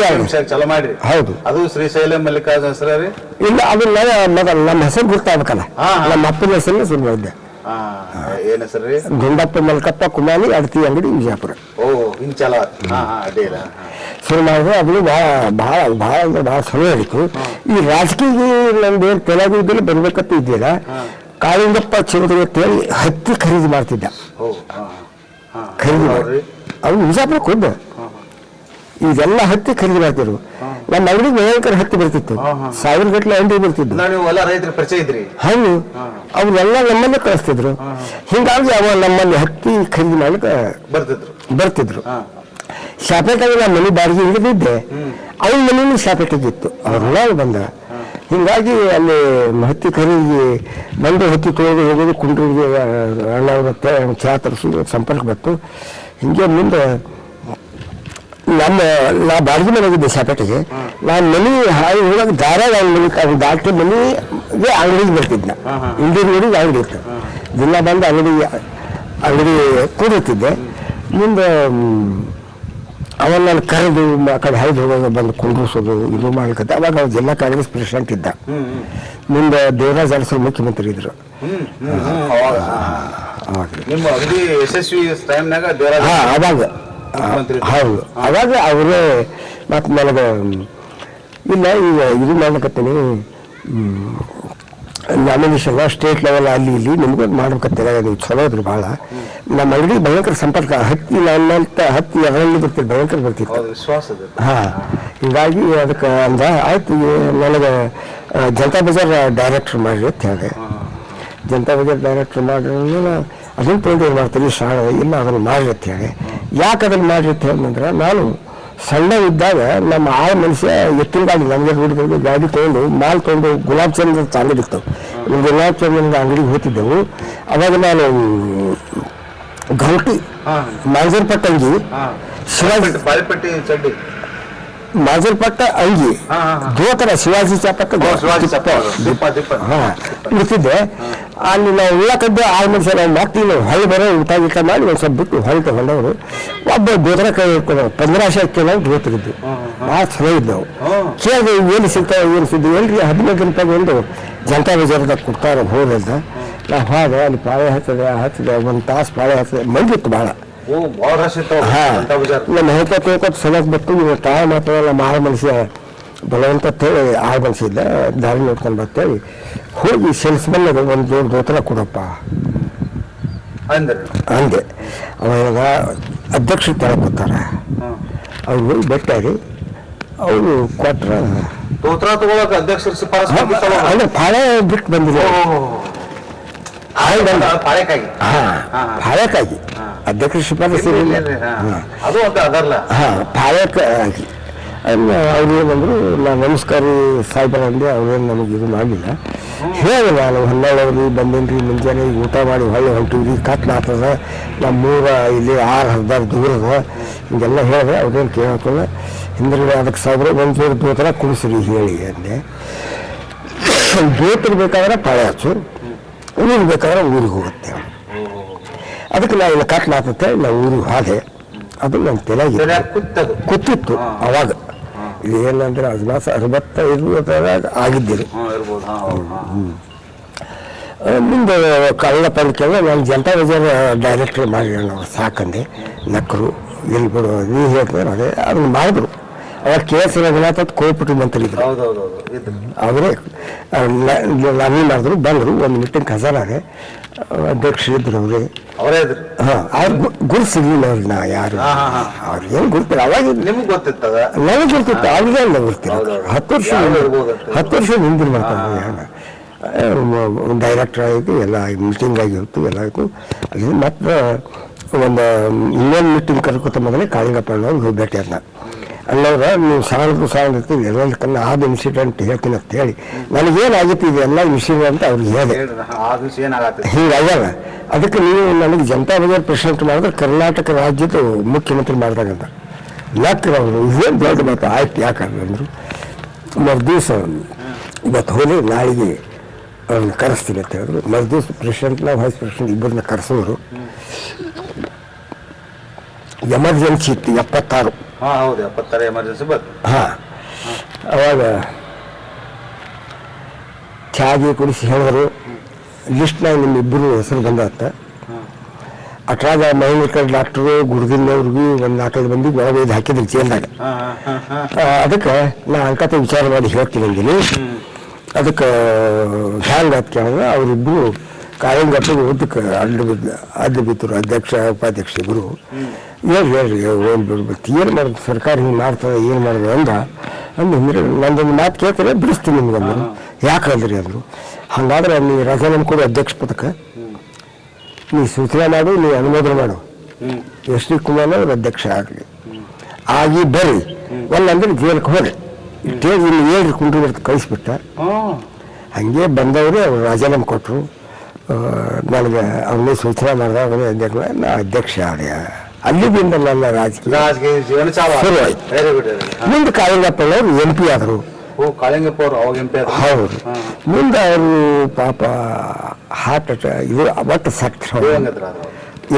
Speaker 2: ಆಗ
Speaker 4: ಚಾಲು ಮಾಡ್ರಿ.
Speaker 2: ಹೌದು.
Speaker 4: ಅದು ಶ್ರೀಶೈಲ ಮಲ್ಲಿಕಾರ್ಜುನ ಹೆಸರು ರೀ
Speaker 2: ಇಲ್ಲ ಅದು ಮೊದಲು ನಮ್ಮ ಹೆಸರು ಗುರ್ತಾಗಬೇಕಲ್ಲ. ನಮ್ಮ ಅಪ್ಪನ ಹೆಸರನ್ನ ಶುರು ಮಾಡಿದ್ದೆ.
Speaker 4: ಏನ್ ಹೆಸರು ರೀ?
Speaker 2: ಗುಂಡಪ್ಪ ಮಲ್ಕಪ್ಪ ಕುಮಾರಿ ಅಡತಿ ಅಂಗಡಿ ವಿಜಯಪುರ
Speaker 4: ಓ ಹಿಂಗ್ ಚಲ
Speaker 2: ಶುರು ಮಾಡಿದ್ರೆ ಅದು ಬಹಳ ಬಹಳ ಬಹಳ ಅಂದ್ರೆ ಬಹಳ ಚಲೋ ಆಯಿತು ಈ ರಾಜಕೀಯ ನಮ್ದು ಏನು ತೆಲುಗು ಇದ್ದಲ್ಲಿ ಬರ್ಬೇಕಂತ ಇದ್ದಿಲ್ಲ ಕಾಳಿಂಗಪ್ಪ ಚೌಧರಿ ಅಂತೇಳಿ ಹತ್ತಿ ಖರೀದಿ ಮಾಡ್ತಿದ್ದ. ಖರೀದಿ ಮಾಡಿ.
Speaker 4: ಹೌದ್ರಿ
Speaker 2: ಅವ್ನು ವಿಜಾಪುರಕ್ಕೆ ಹೋದ. ಇದೆಲ್ಲ ಹತ್ತಿ ಖರೀದಿ ಮಾಡ್ತಿರು ನಮ್ಮ ಅಂಗಡಿಗೆ ಭಯಂಕರ ಹತ್ತಿ ಬರ್ತಿತ್ತು. ಸಾವಿರ ಗಟ್ಟಲೆ ಅಂಗಡಿ ಬರ್ತಿದ್ದು ಹಂಗೆ ಅವ್ರೆಲ್ಲ ನಮ್ಮನ್ನ ಕಳಿಸ್ತಿದ್ರು. ಹಿಂಗಾಗಿ ಅವ ನಮ್ಮಲ್ಲಿ ಹತ್ತಿ ಖರೀದಿ ಮಾಡ್ಲಿಕ್ಕೆ
Speaker 4: ಬರ್ತಿದ್ರು.
Speaker 2: ಶಾಪೇಟಾಗಿ ನಮ್ಮ ಮನೆ ಬಾಡಿಗೆ ಹಿಡಿದಿದ್ದೆ ಅವನ ಮನೇನು ಶಾಪೇಟಾಗಿತ್ತು ಅವ್ರೆಲ್ಲ ಬಂದ. ಹಿಂಗಾಗಿ ಅಲ್ಲಿ ಹತ್ತಿ ಖರೀದಿ ಬಂದು ಹತ್ತಿ ತೊಳೆದು ಹೋಗೋದು ಕುಂಡ್ರಿಗೆ ಅಣ್ಣ ಹತ್ರ ಚಹಾ ತರಿಸೋದು ಸಂಪರ್ಕ ಬಂತು. ಹಿಂಗೆ ಮುಂದೆ ನಮ್ಮ ನಾ ಬಾಡಿಗೆ ಮನೆಗಿದ್ದೆ ಶಾಪೇಟೆಗೆ ನಾನು ಮನೆ ಹಾಯಿ ಹೋದಾಗ ದಾರಾಗ ಅವ್ನ ಮನೆ ಡಾಕ್ಟರ್ ಮನೆಗೆ ಅಂಗಡಿಗೆ ಬರ್ತಿದ್ದೆ. ಇಂಡಿಯನ್ ರೋಡಿಗೆ ಅಂಗಡಿ ಇತ್ತು. ದಿನ ಬಂದು ಅಂಗಡಿ ಅಂಗಡಿ ಕೂಡುತ್ತಿದ್ದೆ ಮುಂದೆ ಅವನ್ನ ನಾನು ಕರೆದು ಆ ಕಡೆ ಹೈದು ಹೋಗೋದು ಬಂದು ಕುಂಡ್ರಿಸೋದು ಇದು ಮಾಡ್ಲಿಕ್ಕೆ ಅವಾಗ ಅವ್ರು ಜಿಲ್ಲಾ ಕಾಂಗ್ರೆಸ್ ಪ್ರೆಸಿಡೆಂಟ್ ಇದ್ದ ಮುಂದೆ ದೇವರಾಜ್ ಅರಸರು ಮುಖ್ಯಮಂತ್ರಿ ಇದ್ರು.
Speaker 4: ಅವಾಗ.
Speaker 2: ಹೌದು. ಅವಾಗ ಅವರೇ ಮತ್ತು ನನಗೆ ಇಲ್ಲ ಈಗ ಇದು ಮಾಡ್ಬೇಕತ್ತೀನಿ ನಾಮಿನೇಷನ್ ಸ್ಟೇಟ್ ಲೆವೆಲ್ ಅಲ್ಲಿ ಇಲ್ಲಿ ನಿಮ್ಗೆ ಮಾಡ್ಬೇಕಂತೀರ ನೀವು ಚಲೋ ಇದ್ರು ಭಾಳ. ನಮ್ಮ ಅಂಗಡಿ ಭಯಂಕರ ಸಂಪರ್ಕ. ಹತ್ತಿ ನನ್ನಂತ ಹತ್ತಿ ಅದರಲ್ಲಿ ಬರ್ತಿತ್ತು ಭಯಂಕರ ಬರ್ತಿತ್ತು. ಹಾ. ಹೀಗಾಗಿ ಅದಕ್ಕೆ ಅಂದ ಆಯ್ತು ನನಗೆ ಜನತಾ ಬಜಾರ್ ಡೈರೆಕ್ಟರ್ ಮಾಡಿರಿ ಅಂತ ಹೇಳಿದೆ. ಜನತಾ ಬಜಾರ್ ಡೈರೆಕ್ಟರ್ ಮಾಡಿ ಅದನ್ನು ತೊಗೊಂಡು ಏನು ಮಾಡ್ತೀನಿ? ಶಾಲೆ ಇಲ್ಲ ಅದನ್ನು ಮಾಡಿರಿ ಅಂತ ಹೇಳಿ ಯಾಕೆ ಅದನ್ನು ಮಾಡಿರಿ ಅಂತ ಹೇಳಿದ್ರೆ ನಾನು ಸಣ್ಣ ಇದ್ದಾಗ ನಮ್ಮ ಆ ಮನುಷ್ಯ ಎತ್ತಿನ ಗಾಡಿ ನಮಗೆ ಹುಡುಗರಿಗೆ ಗಾಡಿ ತೊಗೊಂಡು ಮಾಲ್ ತೊಗೊಂಡು ಗುಲಾಬ್ ಚಂದ್ರ ಅಂತ ಅಂಗಡಿ ಇತ್ತು ಗುಲಾಬ್ ಚಂದ್ರ ಅಂಗಡಿಗೆ ಹೋಗ್ತಿದ್ದೆವು. ಅವಾಗ ನಾನು
Speaker 4: ಘಂಟಿ
Speaker 2: ಮಾಜರ್ಪಟ್ಟ ಅಂಗಿ ಶಿವಾಜಿ
Speaker 4: ಚಡ್ಡಿ.
Speaker 2: ಮಾಜಲ್ಪಟ್ಟ ಅಂಗಿ. ದೋತರ ಶಿವಾಜಿ ಚಾಪಕ್ಕ ಇರ್ತಿದ್ದೆ. ಅಲ್ಲಿ ನಾವು ಉಳ್ಳಕದ್ದು ಆರು ಮನುಷ್ಯ ನಾವು ಮಾಡ್ತೀವಿ ನಾವು ಹೊಳೆ ಬರೋ ಊಟ ಗೀಟ ಮಾಡಿ ಒಂದು ಸ್ವಲ್ಪ ಬಿಟ್ಟು ಹೊಳೆ ತಗೊಂಡವರು. ಒಬ್ಬ ದೋತರ ಕೈ ಹಿಡ್ಕೊಂಡು ಪಂದ್ರಾಶೆ ಕಿಲೋ ದೋತರಿದ್ದು ಭಾಳ ಚಲೋ ಇದ್ದವು. ಕೇಳಿದೆ ಏನು ಸಿಗ್ತಾವೆ ಏನು ಸಿದ್ದು ಎಲ್ರಿ ಹದಿನೈದು ರೂಪಾಯಿ ಒಂದು ಜನತಾ ಬಜಾರ್ದಾಗ ಕೊಡ್ತಾರೆ ಹೋದಂತ ನಾವು ಹೋದೆ ಅಲ್ಲಿ ಪಾಳೆ ಹತ್ತದೆ ಹತ್ತಿದೆ ಒಂದು ತಾಸು ಪಾಳೆ ಹತ್ತದೆ ಮಂದಿತ್ತು ಭಾಳ ನಮ್ಮ ಹೇಳ್ತಾ ತಿಳ್ಕೊತ ಸಲಕ್ ಬರ್ತು ಇವ ತಾಯಿ ಮಾತ್ರ ಮಾಳ ಮನುಷ್ಯ ಬಲವಂತ ಹೇಳಿ ಆಳು ಮನಸ್ಸಿದ್ದೆ ದಾರಿ ನೋಡ್ಕೊಂಡು ಬರ್ತೇಳಿ ಹೋಗಿ ಸೇಲ್ಸ್ಮನ್ ಒಂದು ಜೋಡಿ ದೋತರ ಕೊಡಪ್ಪ.
Speaker 4: ಅಂದ್ರೆ.
Speaker 2: ಅಂದೆ. ಅವಾಗ ಅಧ್ಯಕ್ಷರು ತರ ಬರ್ತಾರೆ ಅವ್ರು ಹೋಗಿ ಭೇಟಿಯಾಗಿ ಅವರು ಕೊಟ್ರ
Speaker 4: ದೋತ್ರ ತಗೊಳಕ್ಕೆ ಅಧ್ಯಕ್ಷರು ಶಿಫಾರಸು.
Speaker 2: ಅಂದ್ರೆ ಪಾಳೆ ಬಿಟ್ಟು ಬಂದಿದೆ.
Speaker 4: ಪಾಳೆಕಾಗಿ
Speaker 2: ಅಧ್ಯಕ್ಷರ ಶಿಫಾರಸು.
Speaker 4: ಅದು ಅಂತ ಅದಲ್ಲ
Speaker 2: ಹಾಂ ಪಾಳಕ್ಕಾಗಿ ಅವ್ರು ಏನಂದ್ರು ನಾನು ನಮಸ್ಕಾರ ಸಾಯ್ಬಾರ ಅಂದೆ ಅವ್ರೇನು ನಮಗೆ ಇದು ಮಾಡಲಿಲ್ಲ. ಹೇಳಿ ನಾನು ಹನ್ನೆರಡವ್ರಿ ಬಂದೇನ್ರಿ ಮುಂಜಾನೆ ಈಗ ಊಟ ಮಾಡಿ ಹೊಳ್ಳಿ ಹೊಂಟಿವ್ರಿ ಕತ್ಲ ಆಗ್ತದ ನಮ್ಮ ಮೂರ ಇಲ್ಲಿ ಆರು ಹದಿನಾರು ದೂರದ. ಹಿಂಗೆಲ್ಲ ಹೇಳಿದೆ ಅವ್ರೇನು ಕೇಳಕ್ಕಲ್ಲ ಹಿಂದ್ರಗಡೆ ಅದಕ್ಕೆ ಸಾವಿರ ಒಂದು ಜೋಡಿ ದೋತರ ಕುಡಿಸ್ರಿ ಹೇಳಿ ಅಂದೆ. ದೋತರು ಬೇಕಾದ್ರೆ ಪಾಳೆ ಹಚ್ಚು ಊರಿಗೆ ಬೇಕಾದ್ರೆ ಊರಿಗೆ ಹೋಗುತ್ತೆ ಅದಕ್ಕೆ ನಾ ಇಲ್ಲಿ ಆಗ್ತತೆ ನಾ ಊರಿಗೆ ಹಾದೆ. ಅದು ನನ್ನ ತಲೆಗೆ ಕೂತಿತ್ತು ಅವಾಗ. ಇದು ಏನಂದ್ರೆ ಮಾಸ ಅರವತ್ತೈದು ಆಗಿದ್ದೀರಿ. ಮುಂದೆ ಕಳ್ಳ ಪಂಚಲ್ಲ ನಾನು ಜನತಾ ಬಜಾರ್ ಡೈರೆಕ್ಟ್ರ್ ಮಾಡಿ ನಾವು ಸಾಕಂದೆ. ನಕ್ಕರು ಎಲ್ಲಿ ಬಿಡು ನೀವು ಹೇಳ್ತಾರೆ ಅದೇ. ಅದನ್ನ ಮಾಡಿದ್ರು. ಅವಾಗ ಕೆ ಎಸ್ ರಘುನಾಥ್ ಕೋಲ್ಪಟ್ಟು ಮಂತ್ರಿ ಇದ್ರು. ಅವರೇ ನಾನೇ ಮಾಡಿದ್ರು ಬಂದರು ಒಂದು ಮೀಟಿಂಗ್ ಖಜಾನಾಗೆ ಅಧ್ಯಕ್ಷರು ಇದ್ರು ಅವರೇ.
Speaker 4: ಅವರೇ ಇದ್ರು.
Speaker 2: ಹಾಂ ಅವ್ರು ಗುರು ಸಿಗ್ಲಿಲ್ಲ ಅವ್ರಿಗೆ ನಾ ಯಾರು? ಅವ್ರು ಏನು ಗುರುತಿಲ್ಲ ಅವಾಗ
Speaker 4: ನಿಮ್ಗೆ ಗೊತ್ತಿತ್ತದ?
Speaker 2: ನನಗೆ ಗೊತ್ತಿತ್ತು ಅವ್ರಿಗೆ ಎಲ್ಲ ಗೊತ್ತಿಲ್ಲ. ಹತ್ತು ವರ್ಷ. ಹತ್ತು ವರ್ಷ ಹಿಂದಿನ ಡೈರೆಕ್ಟರ್ ಆಯಿತು ಎಲ್ಲ ಮೀಟಿಂಗ್ ಆಗಿರ್ತು ಎಲ್ಲ ಆಯಿತು. ಅಲ್ಲಿ ಮತ್ತೆ ಒಂದು ಇನ್ನೊಂದು ಮೀಟಿಂಗ್ ಕರ್ಕೊತ ಮೊದಲೇ ಕಾಳಿಂಗಪ್ಪ ಅವ್ರಿಗೆ ಭೇಟಿ ಅದ್ನ ಅಣ್ಣವ್ರ ನೀವು ಸಾಲದು ಸಾಲದು ಇರ್ತೀವಿ ಎಲ್ಲ ಕನ್ನ ಆದ ಇನ್ಸಿಡೆಂಟ್ ಹೇಳ್ತೀನಿ ಅಂತ ಹೇಳಿ. ನನಗೇನಾಗಿತ್ತು ಇದೆಲ್ಲ ವಿಷಯ ಅಂತ ಅವ್ರಿಗೆ ಹೇಳಿದೆ.
Speaker 4: ದಿವಸ ಏನಾಗತ್ತೆ
Speaker 2: ಹಿಂಗಾಗ್ಯದ. ಅದಕ್ಕೆ ನೀವು ನನಗೆ ಜನತಾ ಬಜಾರ್ ಪ್ರೆಸಿಡೆಂಟ್ ಮಾಡಿದ್ರೆ ಕರ್ನಾಟಕ ರಾಜ್ಯದ ಮುಖ್ಯಮಂತ್ರಿ ಮಾಡಿದಾಗಂತ. ನಕ್ರು ಅವರು? ಇದೇನು ದೊಡ್ಡ ಮಾತು? ಆಯ್ತು ಯಾಕಂದ್ರೆ ಅಂದರು. ಮರುದಿವಸ ಇವತ್ತು ಹೋಗಿ ನಾಳೆಗೆ ಅವ್ರನ್ನ ಕರೆಸ್ತೀನಿ ಅಂತ ಹೇಳಿದ್ರು. ಮರುದಿವಸ ಪ್ರೆಸಿಡೆಂಟ್ನ ವೈಸ್ ಪ್ರೆಸಿಡೆಂಟ್ ಇಬ್ಬರನ್ನ ಕರೆಸೋರು. ಎಮರ್ಜೆನ್ಸಿ ಇತ್ತು ಎಪ್ಪತ್ತಾರು.
Speaker 4: ಹಾ ಹೌದು ಎಪ್ಪತ್ತರ ಎಮರ್ಜೆನ್ಸಿ ಬಂತು.
Speaker 2: ಹಾಂ ಅವಾಗ ಚಾಗಿ ಕುಡಿಸಿ ಹೇಳಿದ್ರು ಲಿಸ್ಟ್ನಾಗ ನಿಮ್ಮಿಬ್ಬರು ಹೆಸರು ಬಂದತ್ತ ಅಟ್ರಾಗ ಡಾಕ್ಟರ್ ಡಾಕ್ಟ್ರು ಗುರುದಿನವ್ರಿಗೂ ಒಂದು ನಾಲ್ಕೈದು ಮಂದಿ ಒಳಗೆ ಹಾಕಿದ್ರು ಜೇಲ್ದಾಗ. ಅದಕ್ಕೆ ನಾ ಅಂಕತೆ ವಿಚಾರ ಮಾಡಿ ಹೇಳ್ತೀನಿ ಅಂದಿನಿ. ಅದಕ್ಕೆ ಹ್ಯಾಂಗ ಅಂತ ಕೇಳಿದ್ರೆ ಅವರಿಬ್ಬರು ಕಾಳಿಂಗಪ್ಪಗೆ ಊಟಕ್ಕೆ ಅಡ್ಡ ಬಿದ್ದ ಅಡ್ಡ ಬಿದ್ದರು. ಅಧ್ಯಕ್ಷ ಉಪಾಧ್ಯಕ್ಷ ಇಬ್ಬರು ಏನು ಹೇಳ್ರಿ? ಒಂದು ಏನು ಮಾಡೋದು ಸರ್ಕಾರ ಹಿಂಗೆ ಮಾಡ್ತದೆ ಏನು ಮಾಡೋದು ಅಂದ. ಅಂದು ಹಿಂದ್ರೆ ನಂದೊಂದು ಮಾತು ಕೇಳ್ತಾರೆ ಬಿಡಿಸ್ತೀನಿ ನಿಮ್ಗೆ ಅಂದರು. ಯಾಕೆ ಅಂದ್ರಿ? ಅಂದರು ಹಂಗಾದ್ರೆ ನೀ ರಾಜೀನಾಮೆ ಕೊಡು ಅಧ್ಯಕ್ಷ ಪದಕ್ಕೆ. ನೀ ಸೂಚನೆ ಮಾಡು ನೀ ಅನುಮೋದನೆ ಮಾಡು. ಎಸ್ ಡಿ ಕುಮಾರ್ ಅವ್ರ ಅಧ್ಯಕ್ಷ ಆಗಲಿ. ಆಗಿ ಬರ್ರಿ. ಒಲ್ಲಂದ್ರೆ ಜೈಲಿಗೆ ಹೋಗ್ರಿ. ಇಟ್ಟೇ ಇಲ್ಲಿ ಹೇಳ್ರಿ ಕುಂಡ್ರಿ ಬರ್ತ ಕಳಿಸ್ಬಿಟ್ಟ. ಹಂಗೆ ಬಂದವರು ಅವ್ರು ರಾಜೀನಾಮೆ ಕೊಟ್ಟರು ನನಗೆ ಅವನೇ ಸೂಚನೆ ಮಾಡಿದಾಗ ಅವನೇ ಅಧ್ಯಕ್ಷ ನಾ ಅಧ್ಯಕ್ಷ ಆದೆ ಅಲ್ಲಿದಿಂದ ನನ್ನ ರಾಜಕೀಯ
Speaker 4: ರಾಜಕೀಯ ಜೀವನ ಚಾಲು
Speaker 2: ಶುರು ಆಯ್ತು.
Speaker 4: ವೆರಿ ಗುಡ್
Speaker 2: ಮುಂದೆ ಕಾಳಿಂಗಪ್ಪನವರು ಎಂ ಪಿ ಆದರು.
Speaker 4: ಓ ಕಾಳಿಂಗಪ್ಪ ಅವರು ಅವಾಗ ಎಂ ಪಿ ಆದರು.
Speaker 2: ಹೌದು. ಮುಂದೆ ಅವರು ಪಾಪ ಹಾರ್ಟ್ ಅಟ್ಯಾಕ್ ಇದು ಒಟ್ಟು
Speaker 4: ದೇವಂಗದ್ರ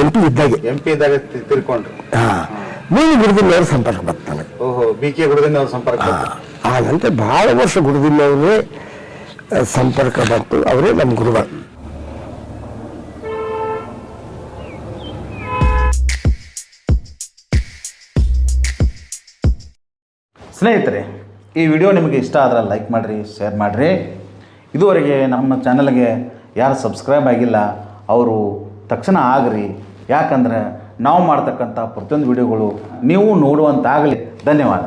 Speaker 2: ಎಂ ಪಿ ಇದ್ದಾಗೆ.
Speaker 4: ಎಂ ಪಿ ಇದ್ದಾಗ ತಿಳ್ಕೊಂಡ್ರು ತಿರ್ಕೊಂಡ್ರು.
Speaker 2: ಹಾಂ. ಮುಂದೆ ಗುರುದಿನವ್ರ ಸಂಪರ್ಕ ಬರ್ತಾನೆ ನನಗೆ.
Speaker 4: ಓಹೋ ಬಿ ಕೆ ಅವ್ರ ಸಂಪರ್ಕ ಬಂತು.
Speaker 2: ಆ ನಂತರ ಭಾಳ ವರ್ಷ ಗುರುದಿನವರೇ ಸಂಪರ್ಕ ಬಂತು. ಅವರೇ ನಮ್ಮ ಗುರುಗಳು.
Speaker 1: ಸ್ನೇಹಿತರೆ, ಈ ವಿಡಿಯೋ ನಿಮಗೆ ಇಷ್ಟ ಆದ್ರೆ ಲೈಕ್ ಮಾಡಿರಿ, ಶೇರ್ ಮಾಡಿರಿ. ಇದುವರೆಗೆ ನಮ್ಮ ಚಾನಲ್ಗೆ ಯಾರು ಸಬ್ಸ್ಕ್ರೈಬ್ ಆಗಿಲ್ಲ, ಅವರು ತಕ್ಷಣ ಆಗ್ರಿ. ಯಾಕಂದ್ರೆ ನಾವು ಮಾಡ್ತಕ್ಕಂಥ ಪ್ರತಿಯೊಂದು ವಿಡಿಯೋಗಳು ನೀವು ನೋಡುವಂತಾಗಲಿ. ಧನ್ಯವಾದ.